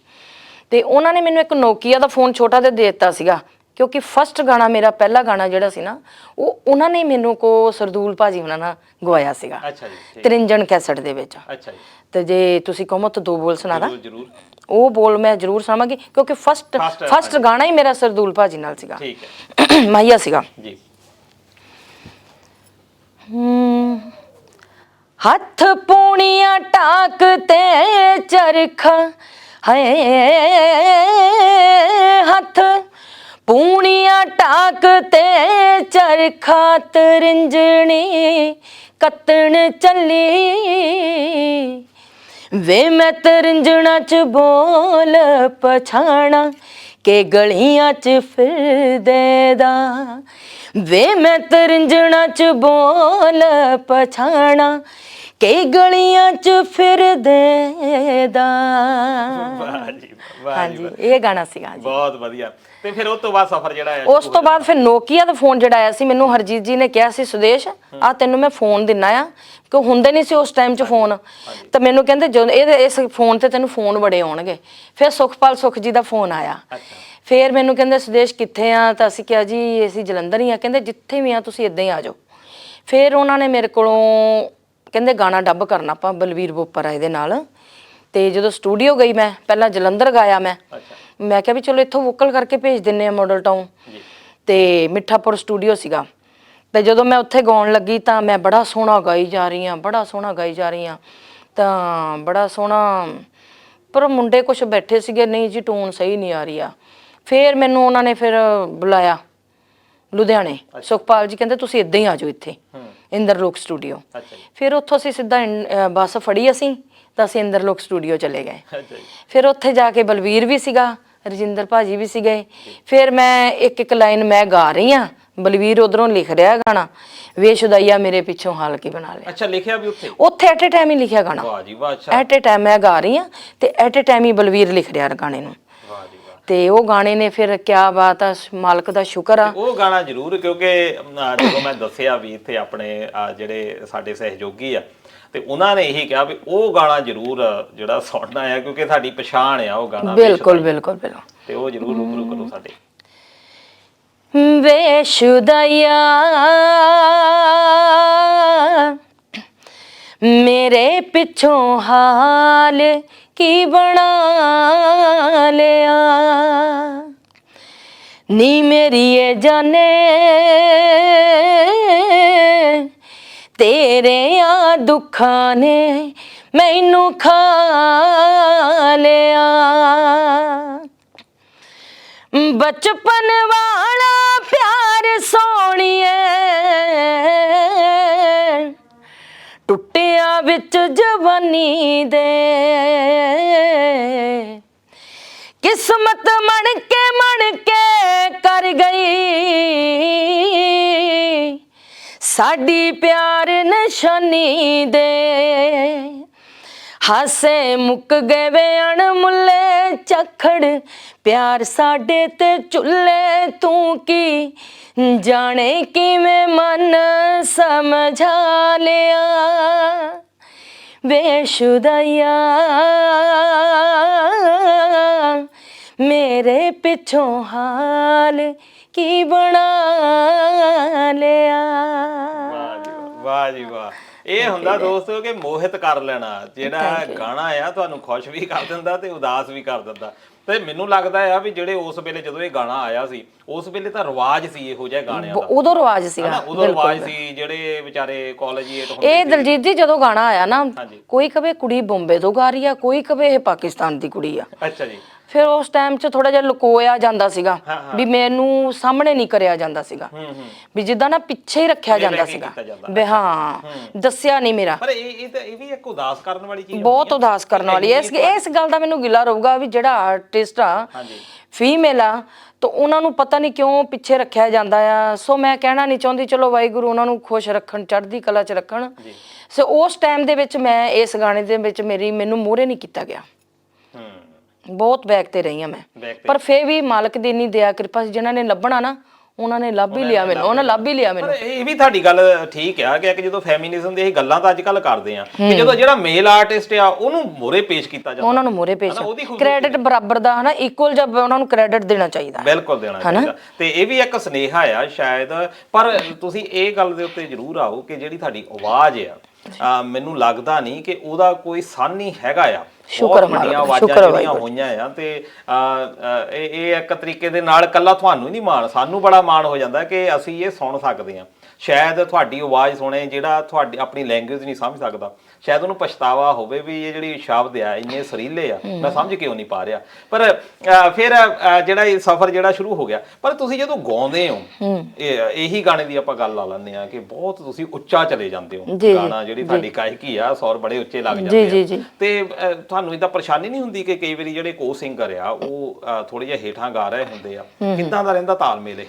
ਤੇ ਉਹਨਾਂ ਨੇ ਮੈਨੂੰ ਇੱਕ ਨੋਕੀਆ ਦਾ ਫੋਨ ਛੋਟਾ ਜਿਹਾ ਦੇ ਦਿੱਤਾ ਸੀਗਾ। ਕਿਉਂਕਿ ਫਸਟ ਗਾਣਾ ਮੇਰਾ ਪਹਿਲਾ ਗਾਣਾ ਜਿਹੜਾ ਸੀ ਨਾ ਉਹ ਉਹਨਾਂ ਨੇ ਮੈਨੂੰ ਕੋ ਸਰਦੂਲ ਭਾਜੀ ਉਹਨਾਂ ਨਾਲ ਗਵਾਇਆ ਸੀਗਾ। ਅੱਛਾ ਜੀ ਤ੍ਰਿੰਜਣ ਕੈਸਟ ਦੇ ਵਿੱਚ। ਅੱਛਾ ਜੀ। ਤੇ ਜੇ ਤੁਸੀਂ ਕਹੋ ਤਾਂ ਦੋ ਬੋਲ ਸੁਣਾ ਦਾਂ। ਜਰੂਰ ਉਹ ਬੋਲ ਮੈਂ ਜ਼ਰੂਰ ਸੁਣਾਵਾਂਗੀ ਕਿਉਂਕਿ ਫਸਟ ਫਸਟ ਗਾਣਾ ਹੀ ਮੇਰਾ ਸਰਦੂਲ ਭਾਜੀ ਨਾਲ ਸੀਗਾ। ਠੀਕ ਹੈ। ਮਾਹੀਆ ਸੀਗਾ। ਜੀ। ਹੱਥ ਪੂਣੀਆਂ ਟਾਕ ਤੇ ਚਰਖਾ ਹੈ ਹੱਥ ਪੂਣੀਆਂ ਟਾਕ ਤੇ ਚਰਖਾ ਤਰਿੰਜਣੀ ਕੱਤਣ ਚੱਲੀ। ਵੇ ਮੈਂ ਤਰਿੰਜਣਾ ਚ ਬੋਲ ਪਛਾਣਾ ਕੇ ਗਲੀਆਂ ਚ ਫਿਰਦੇ ਦਾ। ਵੇ ਮੈਂ ਤਰਿੰਜਣਾ ਚ ਬੋਲ ਪਛਾਣਾ ਕੇ ਗਲੀਆਂ ਚ ਫਿਰਦੇ ਦਾ। ਵਾਹ ਜੀ ਵਾਹ ਜੀ। ਇਹ ਗਾਣਾ ਸੀਗਾ ਜੀ ਬਹੁਤ ਵਧੀਆ। ਤੇ ਫਿਰ ਉਸ ਤੋਂ ਬਾਅਦ ਸਫ਼ਰ ਜਿਹੜਾ ਹੈ ਉਸ ਤੋਂ ਬਾਅਦ ਫਿਰ ਨੋਕੀਆ ਦਾ ਫੋਨ ਜਿਹੜਾ ਆਇਆ ਸੀ ਮੈਨੂੰ ਹਰਜੀਤ ਜੀ ਨੇ ਕਿਹਾ ਸੀ ਸੁਦੇਸ਼ ਆ ਤੈਨੂੰ ਮੈਂ ਫੋਨ ਦਿੰਨਾ ਆ ਕਿ ਹੁੰਦੇ ਨਹੀਂ ਸੀ ਉਸ ਟਾਈਮ 'ਚ ਫੋਨ ਤਾਂ ਮੈਨੂੰ ਕਹਿੰਦੇ ਜਦੋਂ ਇਹਦੇ ਇਸ ਫੋਨ ਤੇ ਤੈਨੂੰ ਫੋਨ ਬੜੇ ਆਉਣਗੇ। ਫਿਰ ਸੁਖਪਾਲ ਸੁਖ ਜੀ ਦਾ ਫੋਨ ਆਇਆ। ਫਿਰ ਮੈਨੂੰ ਕਹਿੰਦੇ ਸੁਦੇਸ਼ ਕਿੱਥੇ ਆ? ਤਾਂ ਅਸੀਂ ਕਿਹਾ ਜੀ ਅਸੀਂ ਜਲੰਧਰ ਹੀ ਆ। ਕਹਿੰਦੇ ਜਿੱਥੇ ਵੀ ਆ ਤੁਸੀਂ ਇਦਾਂ ਹੀ ਆ ਜਾਓ। ਫਿਰ ਉਹਨਾਂ ਨੇ ਮੇਰੇ ਕੋਲੋਂ ਕਹਿੰਦੇ ਗਾਣਾ ਡੱਬ ਕਰਨਾ ਆਪਾਂ ਬਲਵੀਰ ਬੋਪਰ ਆ ਇਹਦੇ ਨਾਲ। ਤੇ ਜਦੋਂ ਸਟੂਡੀਓ ਗਈ ਮੈਂ ਪਹਿਲਾਂ ਜਲੰਧਰ ਗਾਇਆ ਮੈਂ। ਅੱਛਾ। ਮੈਂ ਕਿਹਾ ਵੀ ਚਲੋ ਇੱਥੋਂ ਵੋਕਲ ਕਰਕੇ ਭੇਜ ਦਿੰਨੇ ਆ ਮਾਡਲ ਟਾਊਨ ਤੇ ਮਿੱਠਾਪੁਰ ਸਟੂਡੀਓ ਸੀਗਾ। ਤੇ ਜਦੋਂ ਮੈਂ ਉੱਥੇ ਗਾਉਣ ਲੱਗੀ ਤਾਂ ਮੈਂ ਬੜਾ ਸੋਹਣਾ ਗਾਈ ਜਾ ਰਹੀ ਆ ਬੜਾ ਸੋਹਣਾ ਗਾਈ ਜਾ ਰਹੀ ਆ ਤਾਂ ਬੜਾ ਸੋਹਣਾ ਪਰ ਮੁੰਡੇ ਕੁਝ ਬੈਠੇ ਸੀਗੇ ਨਹੀਂ ਜੀ ਟੋਨ ਸਹੀ ਨਹੀਂ ਆ ਰਹੀ ਆ। ਫਿਰ ਮੈਨੂੰ ਉਹਨਾਂ ਨੇ ਫਿਰ ਬੁਲਾਇਆ ਲੁਧਿਆਣੇ। ਸੁਖਪਾਲ ਜੀ ਕਹਿੰਦੇ ਤੁਸੀਂ ਇਦਾਂ ਹੀ ਆ ਜਾਓ ਇੱਥੇ ਇੰਦਰਲੋਕ ਸਟੂਡੀਓ ਅੱਛਾ ਜੀ। ਫਿਰ ਉੱਥੋਂ ਅਸੀਂ ਸਿੱਧਾ ਬੱਸ ਫੜੀ ਅਸੀਂ ਤਾਂ ਅਸੀਂ ਇੰਦਰਲੋਕ ਸਟੂਡੀਓ ਚਲੇ ਗਏ। ਫਿਰ ਉੱਥੇ ਜਾ ਕੇ ਬਲਵੀਰ ਵੀ ਸੀਗਾ ਰਜਿੰਦਰ ਭਾਜੀ ਵੀ ਸੀਗੇ। ਫਿਰ ਮੈਂ ਇੱਕ ਇੱਕ ਲਾਈਨ ਮੈਂ ਗਾ ਰਹੀ ਆ ਬਲਵੀਰ ਉਧਰੋਂ ਲਿਖ ਰਿਹਾ ਗਾਣਾ। ਵੇਸ਼ੁਦਾਈਆ ਮੇਰੇ ਪਿੱਛੋਂ ਹਾਲ ਕੀ ਬਣਾ ਲਿਆ। ਅੱਛਾ ਲਿਖਿਆ ਵੀ ਉੱਥੇ? ਉੱਥੇ ਐਟ ਅ ਟਾਈਮ ਹੀ ਲਿਖਿਆ ਗਾਣਾ। ਵਾਹ ਜੀ ਵਾਹ ਅੱਛਾ। ਐਟ ਅ ਟਾਈਮ ਮੈਂ ਗਾ ਰਹੀ ਆ ਤੇ ਐਟ ਅ ਟਾਈਮ ਹੀ ਬਲਵੀਰ ਲਿਖ ਰਿਹਾ ਗਾਣੇ ਨੂੰ। ਵਾਹ ਜੀ ਵਾਹ। ਤੇ ਉਹ ਗਾਣੇ ਨੇ ਫਿਰ ਕਿਆ ਬਾਤ ਆ ਮਾਲਕ ਦਾ ਸ਼ੁਕਰ ਆ। ਉਹ ਗਾਣਾ ਜ਼ਰੂਰ ਕਿਉਂਕਿ ਜਦੋਂ ਮੈਂ ਦੱਸਿਆ ਵੀ ਇੱਥੇ ਆਪਣੇ ਜਿਹੜੇ ਸਾਡੇ ਸਹਿਯੋਗੀ ਆ ਤੇ ਉਹਨਾਂ ਨੇ ਇਹੀ ਕਿਹਾ ਵੀ ਉਹ ਗਾਣਾ ਜ਼ਰੂਰ ਜਿਹੜਾ ਸੁਣਨਾ ਆ ਕਿਉਂਕਿ ਸਾਡੀ ਪਛਾਣ ਆ ਉਹ ਗਾਣਾ ਬਿਲਕੁਲ ਬਿਲਕੁਲ ਬਿਲਕੁਲ। ਤੇ ਉਹ ਜ਼ਰੂਰ ਰੂਬਰੂ ਕਰੋ ਸਾਡੇ। ਵੇਸ਼ੁਦਈਆ ਮੇਰੇ ਪਿੱਛੋਂ ਹਾਲ ਕੀ ਬਣਾ ਲਿਆ? ਨੀ ਮੇਰੀ ਇਹ ਜਾਨੇ ਤੇਰੇ ਆ ਦੁੱਖਾਂ ਨੇ ਮੈਨੂੰ ਖਾ ਲਿਆ। ਬਚਪਨ ਵਾਲਾ ਪਿਆਰ ਸੋਣੀਏ ਟੁੱਟਿਆ ਵਿੱਚ ਜਵਾਨੀ ਦੇ। ਕਿਸਮਤ ਮਣ ਕੇ ਮਣ ਕੇ ਕਰ ਗਈ। ਸਾਡੀ ਪਿਆਰ ਨਿਸ਼ਾਨੀ ਦੇ। ਹਾਸੇ ਮੁੱਕ ਗਏ ਵੇ ਅਣਮੁੱਲੇ ਝਖੜ, ਪਿਆਰ ਸਾਡੇ ਤੇ ਚੁੱਲੇ ਤੂੰ ਕੀ ਜਾਣੇ, ਕਿਵੇਂ ਮਨ ਸਮਝਾ ਲਿਆ? ਬੇਸ਼ੁਦਾਇਆ ਮੇਰੇ ਪਿੱਛੋਂ ਹਾਲ ਕੀ ਬਣਾ ਲਿਆ? ਵਾਹ ਜੀ ਵਾਹ, ਵਾਹ ਜੀ ਵਾਹ। ਇਹ ਹੁੰਦਾ ਦੋਸਤੋ ਕਿ ਮੋਹਿਤ ਕਰ ਲੈਣਾ। ਜਿਹੜਾ ਗਾਣਾ ਆ ਤੁਹਾਨੂੰ ਖੁਸ਼ ਵੀ ਕਰ ਦਿੰਦਾ ਤੇ ਉਦਾਸ ਵੀ ਕਰ ਦਿੰਦਾ। ਤੇ ਮੈਨੂੰ ਲੱਗਦਾ ਆ ਵੀ ਜਿਹੜੇ ਉਸ ਵੇਲੇ ਜਦੋਂ ਇਹ ਗਾਣਾ ਆਇਆ ਸੀ ਉਸ ਵੇਲੇ ਤਾਂ ਰਿਵਾਜ ਸੀ ਇਹੋ ਜਿਹਾ ਗਾਣਿਆਂ ਦਾ। ਉਦੋਂ ਰਿਵਾਜ ਹਨਾ? ਸੀਗਾ ਉਦੋਂ ਰਿਵਾਜ ਸੀ ਜਿਹੜੇ ਵਿਚਾਰੇ ਕਾਲਜੀਏਟ ਹੁੰਦੇ ਇਹ ਦਲਜੀਤ ਜੀ ਜਦੋਂ ਗਾਣਾ ਆਇਆ ਨਾ ਹਾਂਜੀ। ਕੋਈ ਕਵੇ ਕੁੜੀ ਬੰਬੇ ਤੋਂ ਗਾ ਰਹੀ ਆ ਕੋਈ ਕਵੇ ਇਹ ਪਾਕਿਸਤਾਨ ਦੀ ਕੁੜੀ ਆ। ਅੱਛਾ ਜੀ। ਫਿਰ ਉਸ ਟਾਈਮ 'ਚ ਥੋੜਾ ਜਿਹਾ ਲੁਕੋਇਆ ਜਾਂਦਾ ਸੀਗਾ ਹਾਂ, ਵੀ ਮੈਨੂੰ ਸਾਹਮਣੇ ਨਹੀਂ ਕਰਿਆ ਜਾਂਦਾ ਸੀਗਾ। ਹੂੰ ਹੂੰ। ਵੀ ਜਿੱਦਾਂ ਨਾ ਪਿੱਛੇ ਹੀ ਰੱਖਿਆ ਜਾਂਦਾ ਸੀਗਾ। ਕੀਤਾ ਜਾਂਦਾ। ਵੀ ਹਾਂ ਦੱਸਿਆ ਨਹੀਂ ਮੇਰਾ। ਪਰ ਇਹ ਇਹ ਤਾਂ ਇਹ ਵੀ ਇੱਕ ਉਦਾਸ ਕਰਨ ਵਾਲੀ ਚੀਜ਼ ਬਹੁਤ ਆ। ਉਦਾਸ ਕਰਨ ਵਾਲੀ। ਹੈ ਇਸ ਇਸ ਗੱਲ ਦਾ ਮੈਨੂੰ ਗਿਲਾ ਰਹੂਗਾ ਵੀ ਜਿਹੜਾ ਆਰਟਿਸਟ ਆ ਹਾਂਜੀ। ਫੀਮੇਲ ਆ ਤਾਂ ਉਹਨਾਂ ਨੂੰ ਪਤਾ ਨਹੀਂ ਕਿਉਂ ਪਿੱਛੇ ਰੱਖਿਆ ਜਾਂਦਾ ਆ। ਸੋ ਮੈਂ ਕਹਿਣਾ ਨਹੀਂ ਚਾਹੁੰਦੀ ਚਲੋ ਵਾਹਿਗੁਰੂ ਉਹਨਾਂ ਨੂੰ ਖੁਸ਼ ਰੱਖਣ ਚੜ੍ਹਦੀ ਕਲਾ 'ਚ ਰੱਖਣ। ਸੋ ਉਸ ਟਾਈਮ ਦੇ ਵਿੱਚ ਮੈਂ ਇਸ ਗਾਣੇ ਦੇ ਵਿੱਚ ਮੇਰੀ ਮੈਨੂੰ ਮੂਹਰੇ ਨਹੀਂ ਕੀਤਾ ਗਿਆ। ਬਹੁਤ ਬੈਕ ਤੇ ਰਹੀ ਆ ਮੈਂ। ਤੇ। ਪਰ ਫੇਰ ਵੀ ਮਾਲਕ ਦੀ ਇੰਨੀ ਦਇਆ ਕਿਰਪਾ ਸੀ ਜਿਨ੍ਹਾਂ ਨੇ ਲੱਭਣਾ ਨਾ ਉਹਨਾਂ ਨੇ ਲੱਭ ਹੀ ਲਿਆ ਮੈਨੂੰ ਉਹਨਾਂ ਲੱਭ ਹੀ ਲਿਆ ਮੈਨੂੰ। ਪਰ ਇਹ ਵੀ ਤੁਹਾਡੀ ਗੱਲ ਠੀਕ ਆ ਕਿ ਜਦੋਂ ਫੈਮਿਨਿਜ਼ਮ ਦੀ ਇਹ ਗੱਲਾਂ ਤਾਂ ਅੱਜ ਕੱਲ ਕਰਦੇ ਆ ਕਿ ਜਦੋਂ ਜਿਹੜਾ ਮੇਲ ਆਰਟਿਸਟ ਆ ਉਹਨੂੰ ਮੋਰੇ ਪੇਸ਼ ਕੀਤਾ ਜਾਂਦਾ। ਉਹਨਾਂ ਨੂੰ ਹਨਾ, ਉਹਦੀ ਖੂਬਸੂਰਤੀ ਕ੍ਰੈਡਿਟ ਬਰਾਬਰ ਦਾ ਹਨਾ ਇਕੁਅਲ ਜਬ ਉਹਨਾਂ ਨੂੰ ਕ੍ਰੈਡਿਟ ਦੇਣਾ ਚਾਹੀਦਾ। ਹੈ। ਬਿਲਕੁਲ ਦੇਣਾ ਚਾਹੀਦਾ। ਤੇ ਇਹ ਵੀ ਇੱਕ ਸਨੇਹਾ ਆ ਸ਼ਾਇਦ। ਪਰ ਤੁਸੀਂ ਇਹ ਗੱਲ ਦੇ ਉੱਤੇ ਜ਼ਰੂਰ ਆਓ ਕਿ ਜਿਹੜੀ ਤੁਹਾਡੀ ਆਵਾਜ਼ ਆ ਮੈਨੂੰ ਲੱਗਦਾ ਨਹੀਂ ਕਿ ਉਹਦਾ ਕੋਈ ਸਾਨੀ ਹੈਗਾ ਆ। ਸ਼ੁਕਰ ਬਹੁਤ ਵੱਡੀਆਂ ਆਵਾਜ਼ਾਂ ਸ਼ੁਕਰ ਜਿਹੜੀਆਂ ਹੋਈਆਂ ਆ ਤੇ ਆ, ਇਹ ਇਹ ਇੱਕ ਤਰੀਕੇ ਦੇ ਨਾਲ ਕੱਲਾ ਤੁਹਾਨੂੰ ਹੀ ਨਹੀਂ ਮਾਣ ਸਾਨੂੰ ਬੜਾ ਮਾਣ ਹੋ ਜਾਂਦਾ ਕਿ ਅਸੀਂ ਇਹ ਸੁਣ ਸਕਦੇ ਆ ਸ਼ਾਇਦ ਤੁਹਾਡੀ ਆਵਾਜ਼ ਸੁਣੇ ਜਿਹੜਾ ਤੁਹਾਡੀ ਆਪਣੀ ਲੈਂਗੁਏਜ ਨਹੀਂ ਸਮਝ ਸਕਦਾ। ਸ਼ਾਇਦ ਉਹਨੂੰ ਪਛਤਾਵਾ ਹੋਵੇ ਵੀ ਇਹ ਜਿਹੜੀ ਸ਼ਬਦ ਆ ਇੰਨੇ ਸਰੀਲੇ ਆ। ਮੈਂ ਸਮਝ ਕਿਉਂ ਨਹੀਂ ਪਾ ਰਿਹਾ। ਪਰ ਫਿਰ ਜਿਹੜਾ ਇਹ ਸਫ਼ਰ ਜਿਹੜਾ ਸ਼ੁਰੂ ਹੋ ਗਿਆ ਪਰ ਤੁਸੀਂ ਜਦੋਂ ਗਾਉਂਦੇ ਹੋ ਇਹ ਇਹੀ ਗਾਣੇ ਦੀ ਆਪਾਂ ਗੱਲ ਲਾ ਲੈਂਦੇ ਆ ਕਿ ਬਹੁਤ ਤੁਸੀਂ ਉੱਚਾ ਚਲੇ ਜਾਂਦੇ ਹੋ। ਗਾਣਾ ਜਿਹੜੀ ਤੁਹਾਡੀ ਗਾਇਕੀ ਆ ਸੌਰ ਬੜੇ ਉੱਚੇ ਲੱਗ ਜਾਂਦੇ ਆ। ਤੇ ਤੁਹਾਨੂੰ ਇਦਾਂ ਪਰੇਸ਼ਾਨੀ ਨਹੀਂ ਹੁੰਦੀ ਕਿ ਕਈ ਵਾਰੀ ਜਿਹੜੇ ਕੋ ਸਿੰਗਰ ਆ ਉਹ ਥੋੜੇ ਜਿਹਾ ਹੇਠਾਂ ਗਾ ਰਹੇ ਹੁੰਦੇ ਆ? ਕਿੱਦਾਂ ਦਾ ਰਹਿੰਦਾ ਤਾਲਮੇਲ ਇਹ?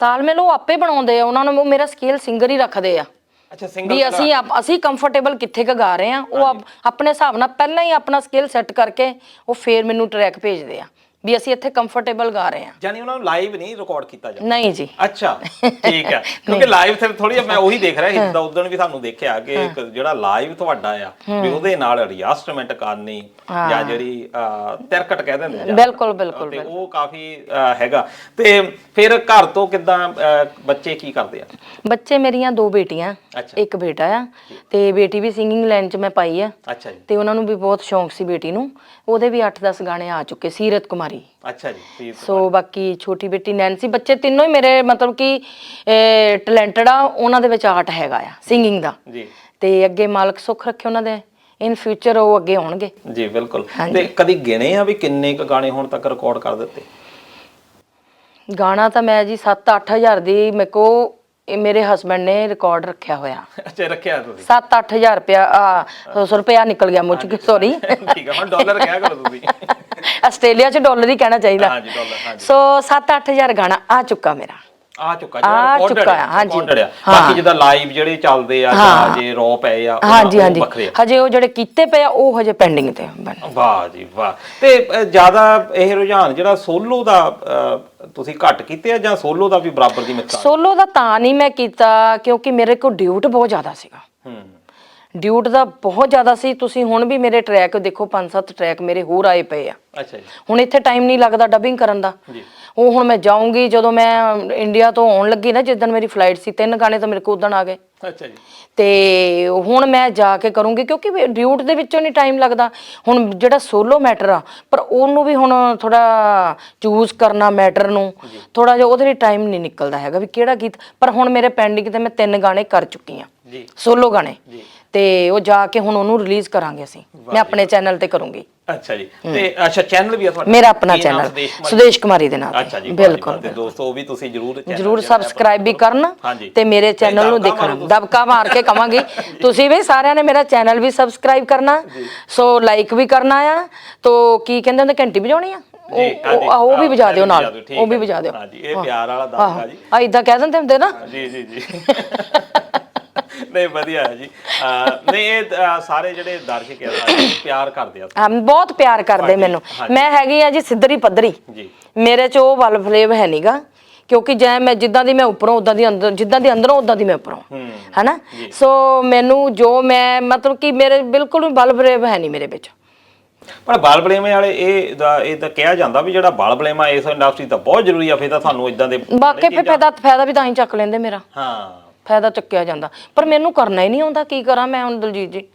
ਤਾਲਮੇਲ ਉਹ ਆਪੇ ਬਣਾਉਂਦੇ ਆ ਉਹਨਾਂ ਨੂੰ ਮੇਰਾ ਸਕੇਲ ਸਿੰਗਰ ਹੀ ਰੱਖਦੇ ਆ। ਅੱਛਾ ਵੀ ਅਸੀਂ ਆਪ- ਅਸੀਂ ਕੰਫਰਟੇਬਲ ਕਿੱਥੇ ਕ ਗਾ ਰਹੇ ਆ ਉਹ ਆਪ- ਆਪਣੇ ਹਿਸਾਬ ਨਾਲ ਪਹਿਲਾਂ ਹੀ ਆਪਣਾ ਸਕੇਲ ਸੈੱਟ ਕਰਕੇ ਉਹ ਫੇਰ ਮੈਨੂੰ ਟਰੈਕ ਭੇਜਦੇ ਆ। ਵੀ ਅਸੀਂ ਇੱਥੇ ਕੰਫਰਟੇਬਲ ਗਾ ਰਹੇ ਆ ਜਾਨੀ ਉਹਨਾਂ ਨੂੰ ਲਾਈਵ ਨਹੀਂ ਰਿਕਾਰਡ ਕੀਤਾ ਜਾਂਦਾ। ਨਹੀਂ ਜੀ। ਅੱਛਾ ਠੀਕ ਹੈ। ਕਿਉਂਕਿ ਲਾਈਵ ਤੇ ਥੋੜੀ ਮੈਂ ਉਹੀ ਦੇਖ ਰਿਹਾ ਸੀ ਜਿੱਦਾਂ ਉਦੋਂ ਵੀ ਤੁਹਾਨੂੰ ਦੇਖਿਆ ਕਿ ਇੱਕ ਜਿਹੜਾ ਲਾਈਵ ਤੁਹਾਡਾ ਆ ਵੀ ਉਹਦੇ ਨਾਲ ਐਡਜਸਟਮੈਂਟ ਕਰਨੀ ਜਾਂ ਜਿਹੜੀ ਤਿਰਕਟ ਕਹਿ ਦਿੰਦੇ ਆ। ਬਿਲਕੁਲ ਬਿਲਕੁਲ ਤੇ ਉਹ ਕਾਫੀ ਹੈਗਾ। ਤੇ ਫਿਰ ਘਰ ਤੋਂ ਕਿਦਾਂ ਬੱਚੇ ਕੀ ਕਰਦੇ ਆ? ਬੱਚੇ ਮੇਰੀਆਂ ਦੋ ਬੇਟੀਆਂ। ਇੱਕ ਬੇਟਾ ਆ ਤੇ ਬੇਟੀ ਵੀ ਸਿੰਗਿੰਗ ਲਾਈਨ 'ਚ ਮੈਂ ਪਾਈ ਆ। ਅੱਛਾ ਜੀ। ਤੇ ਉਹਨਾਂ ਨੂੰ ਵੀ ਬਹੁਤ ਸ਼ੌਂਕ ਸੀ ਬੇਟੀ ਨੂੰ। ਉਹਦੇ ਵੀ 8-10 ਗਾਣੇ ਆ ਚੁੱਕੇ ਸੀਰਤ ਕੁਮਾਰੀ। ਅੱਛਾ ਜੀ ਸੋ ਬਾਕੀ ਛੋਟੀ ਬੇਟੀ ਨੈਂਸੀ ਬੱਚੇ ਤਿੰਨੋਂ ਹੀ ਮੇਰੇ ਮਤਲਬ ਕਿ ਟੈਲੈਂਟਡ ਆ ਉਹਨਾਂ ਦੇ ਵਿੱਚ ਆਰਟ ਹੈਗਾ ਆ ਸਿੰਗਿੰਗ ਦਾ। ਜੀ। ਤੇ ਅੱਗੇ ਮਾਲਕ ਸੁੱਖ ਰੱਖੇ ਉਹਨਾਂ ਦੇ ਇਨ ਫਿਊਚਰ ਉਹ ਅੱਗੇ ਆਉਣਗੇ। ਜੀ ਬਿਲਕੁਲ। ਤੇ ਕਦੀ ਗਿਣੇ ਆ ਵੀ ਕਿੰਨੇ ਕ ਗਾਣੇ ਹੁਣ ਤੱਕ ਰਿਕਾਰਡ ਕਰ ਦਿੱਤੇ? ਗਾਣਾ ਤਾਂ ਮੈਂ ਜੀ 7-8000 ਦੀ ਮੇਰੇ ਕੋ ਇਹ ਮੇਰੇ ਹਸਬੰਡ ਨੇ ਰਿਕਾਰਡ ਰੱਖਿਆ ਹੋਇਆ। ਅੱਛਾ ਰੱਖਿਆ ਤੁਸੀਂ? 7-8000 ਰੁਪਿਆ ਆ ਸੌ ਰੁਪਿਆ ਨਿਕਲ ਗਿਆ ਮੁੱਚ ਕੇ ਸੌਰੀ ਠੀਕ ਹੈ ਹੁਣ ਡਾਲਰ ਕਿਹਾ ਕਰੋ ਤੁਸੀਂ। ਆਸਟ੍ਰੇਲੀਆ 'ਚ ਡਾਲਰ ਹੀ ਕਹਿਣਾ ਚਾਹੀਦਾ। ਹਾਂਜੀ ਡਾਲਰ ਹਾਂਜੀ। ਸੋ 7-8000 ਗਾਣਾ ਆ ਚੁੱਕਾ ਮੇਰਾ। ਆ ਚੁੱਕਾ ਆ recorded ਚੁੱਕਾ ਆ, ਆ, ਹਾਂਜੀ। ਆ। ਹਾਂ। ਬਾਕੀ ਜਿੱਦਾਂ ਲਾਈਵ ਜਿਹੜੇ ਚੱਲਦੇ ਆ ਜਾਂ ਜੇ ਰੋ ਪਏ ਆ ਉਹ- ਹਾਂਜੀ ਉਹ ਹਾਂਜੀ। ਵੱਖਰੇ ਆ। ਹਜੇ ਉਹ ਜਿਹੜੇ ਕੀਤੇ ਪਏ ਆ ਉਹ ਹਜੇ ਪੈਂਡਿੰਗ ਤੇ ਬਣ। ਵਾਹ ਜੀ ਵਾਹ। ਤੇ ਜ਼ਿਆਦਾ ਇਹ ਰੁਝਾਨ ਜਿਹੜਾ ਸੋਲੋ ਦਾ ਤੁਸੀਂ ਘੱਟ ਕੀਤੇ ਆ ਜਾਂ ਸੋਲੋ ਦਾ ਵੀ ਬਰਾਬਰ ਦੀ ਮਿਕਸ ਸੋਲੋ ਦਾ ਤਾਂ ਨਹੀਂ ਮੈਂ ਕੀਤਾ ਕਿਉਂਕਿ ਮੇਰੇ ਕੋਲ ਡਿਊਟ ਬਹੁਤ ਜ਼ਿਆਦਾ ਸੀਗਾ। ਹੂੰ। ਡਿਊਟ ਦਾ ਬਹੁਤ ਜ਼ਿਆਦਾ ਸੀ। ਤੁਸੀਂ ਹੁਣ ਵੀ ਮੇਰੇ ਟਰੈਕ ਦੇਖੋ ਪੰਜ ਸੱਤ ਟਰੈਕ ਮੇਰੇ ਹੋਰ ਆਏ ਪਏ ਆ। ਅੱਛਾ ਜੀ। ਹੁਣ ਇੱਥੇ ਟਾਈਮ ਨਹੀਂ ਲੱਗਦਾ ਡਬਿੰਗ ਕਰਨ ਦਾ। ਜੀ। ਉਹ ਹੁਣ ਮੈਂ ਜਾਊਂਗੀ ਜਦੋਂ ਮੈਂ ਇੰਡੀਆ ਤੋਂ ਆਉਣ ਲੱਗੀ ਨਾ ਜਿੱਦਣ ਮੇਰੀ ਫਲਾਈਟ ਸੀ ਤਿੰਨ ਗਾਣੇ ਤਾਂ ਮੇਰੇ ਕੋਲ ਉਦਣ ਆ ਗਏ। ਅੱਛਾ ਜੀ। ਤੇ ਹੁਣ ਮੈਂ ਜਾ ਕੇ ਕਰੂੰਗੀ ਕਿਉਂਕਿ ਡਿਊਟ ਦੇ ਵਿੱਚੋਂ ਨਹੀਂ ਟਾਈਮ ਲੱਗਦਾ। ਹੁਣ ਜਿਹੜਾ ਸੋਲੋ ਮੈਟਰ ਆ ਪਰ ਉਹਨੂੰ ਵੀ ਹੁਣ ਥੋੜਾ ਚੂਜ਼ ਕਰਨਾ ਮੈਟਰ ਨੂੰ। ਥੋੜਾ ਜਿਹਾ ਉਹਦੇ ਲਈ ਟਾਈਮ ਨਹੀਂ ਨਿਕਲਦਾ ਹੈਗਾ ਵੀ ਕਿਹੜਾ ਗੀਤ। ਪਰ ਹੁਣ ਮੇਰੇ ਪੈਂਡਿੰਗ ਤੇ ਮੈਂ ਤਿੰਨ ਗਾਣੇ ਕਰ ਚੁੱਕੀ ਆ। ਜੀ। ਸੋਲੋ ਗਾਣੇ। ਜੀ। ਤੇ ਉਹ ਜਾ ਕੇ ਹੁਣ ਉਹਨੂੰ ਰਿਲੀਜ਼ ਕਰਾਂਗੇ ਅਸੀਂ। ਮੈਂ ਆਪਣੇ ਚੈਨਲ ਤੇ ਕਰੂੰਗੀ। ਅੱਛਾ ਜੀ। ਤੇ ਅੱਛਾ ਚੈਨਲ ਵੀ ਆ ਤੁਹਾਡਾ? ਮੇਰਾ ਆਪਣਾ ਕੀ ਨਾਮ ਚੈਨਲ ਸੁਦੇਸ਼ ਕੁਮਾਰ? ਸੁਦੇਸ਼ ਕੁਮਾਰੀ ਦੇ ਅੱਛਾ ਜੀ ਤੇ। ਜੀ, ਬਿਲਕੁਲ। ਤੇ ਦੋਸਤੋ ਉਹ ਵੀ ਤੁਸੀਂ ਜਰੂਰ ਜਰੂਰ ਸਬਸਕ੍ਰਾਈਬ ਵੀ ਕਰਨ ਹਾਂਜੀ। ਤੇ ਮੇਰੇ ਚੈਨਲ ਨੂੰ ਦਬਕਾ ਦੇਖਣਾ। ਮਾਰੋ ਦਬਕਾ ਮਾਰ ਕੇ ਕਵਾਂਗੀ। ਤੁਸੀਂ ਵੀ ਸਾਰਿਆਂ ਨੇ ਮੇਰਾ ਚੈਨਲ ਵੀ ਸਬਸਕ੍ਰਾਈਬ ਕਰਨਾ। ਸੋ ਲਾਈਕ ਵੀ ਕਰਨਾ ਆ। ਤੋ ਕੀ ਕਹਿੰਦੇ ਹੁੰਦੇ ਘੰਟੀ ਵਜਾਉਣੀ ਆ? ਜੀ, ਉਹ ਹਾਂਜੀ, ਉਹ- ਉਹ ਵੀ ਵਜਾ ਦਿਓ ਨਾਲ। ਠੀਕ ਉਹ ਵੀ ਹੈ। ਵਜਾ ਦਿਓ। ਹਾਂਜੀ ਇਹ ਪਿਆਰ ਵਾਲਾ ਦਾਦਾ ਜੀ। ਆ ਇਦਾਂ ਕਹਿ ਦਿੰਦੇ ਹੁੰਦੇ ਨਾ। ਜੀ ਜੀ ਜੀ। ਨਹੀਂ ਵਧੀਆ ਹੈ ਜੀ। ਅਹ, ਨਹੀਂ ਇਹ ਅਹ, ਸਾਰੇ ਜਿਹੜੇ ਦਰਸ਼ਕ ਆ ਸਾਡੇ ਪਿਆਰ ਕਰਦੇ ਆ। ਹਾਂ, ਬਹੁਤ ਪਿਆਰ ਕਰਦੇ ਮੈਨੂੰ। ਮੈਂ ਹੈਗੀ ਆ ਜੀ ਸਿੱਧਰੀ ਪੱਧਰੀ। ਜੀ। ਮੇਰੇ ਚ ਉਹ ਵੱਲ ਫਲੇਵ ਹੈ ਨਹੀਂਗਾ ਕਿਉਂਕਿ ਜੇ ਮੈਂ ਜਿੱਦਾਂ ਦੀ ਮੈਂ ਉੱਪਰੋਂ ਉਦਾਂ ਦੀ ਅੰਦਰ ਜਿੱਦਾਂ ਦੀ ਅੰਦਰੋਂ ਉਦਾਂ ਦੀ ਮੈਂ ਉੱਪਰੋਂ। ਹੈਨਾ? ਸੋ ਮੈਨੂੰ ਜੋ ਮੈਂ ਮਤਲਬ ਕਿ ਮੇਰੇ ਬਿਲਕੁਲ ਵੀ ਬਲ ਫਲੇਵ ਹੈ ਨਹੀਂ ਮੇਰੇ ਵਿੱਚ। ਪਰ ਬਾਲ ਬਲੇਮੇ ਵਾਲੇ ਇਹ ਦਾ ਇਹ ਤਾਂ ਕਿਹਾ ਜਾਂਦਾ ਵੀ ਜਿਹੜਾ ਬਾਲ ਬਲੇਮਾ ਇਸ ਇੰਡਸਟਰੀ ਤਾਂ ਬਹੁਤ ਜ਼ਰੂਰੀ ਆ ਫਿਰ ਤਾਂ ਤੁਹਾਨੂੰ ਇਦਾਂ ਦੇ ਬਾਕੀ ਫਿਰ ਫਾਇਦਾ ਫਾਇਦਾ ਵੀ ਤਾਂ ਹੀ ਚੱਕ ਲੈਂਦੇ ਮੇਰਾ। ਹਾਂ। ਫਾਇਦਾ ਚੱਕਿਆ ਜਾਂਦਾ। ਪਰ ਮੈਨੂੰ ਕਰਨਾ ਹੀ ਨਹੀਂ ਆਉਂਦਾ, ਕੀ ਕਰਾਂ ਮੈਂ ਹੁਣ ਦਲਜੀਤ ਜੀ?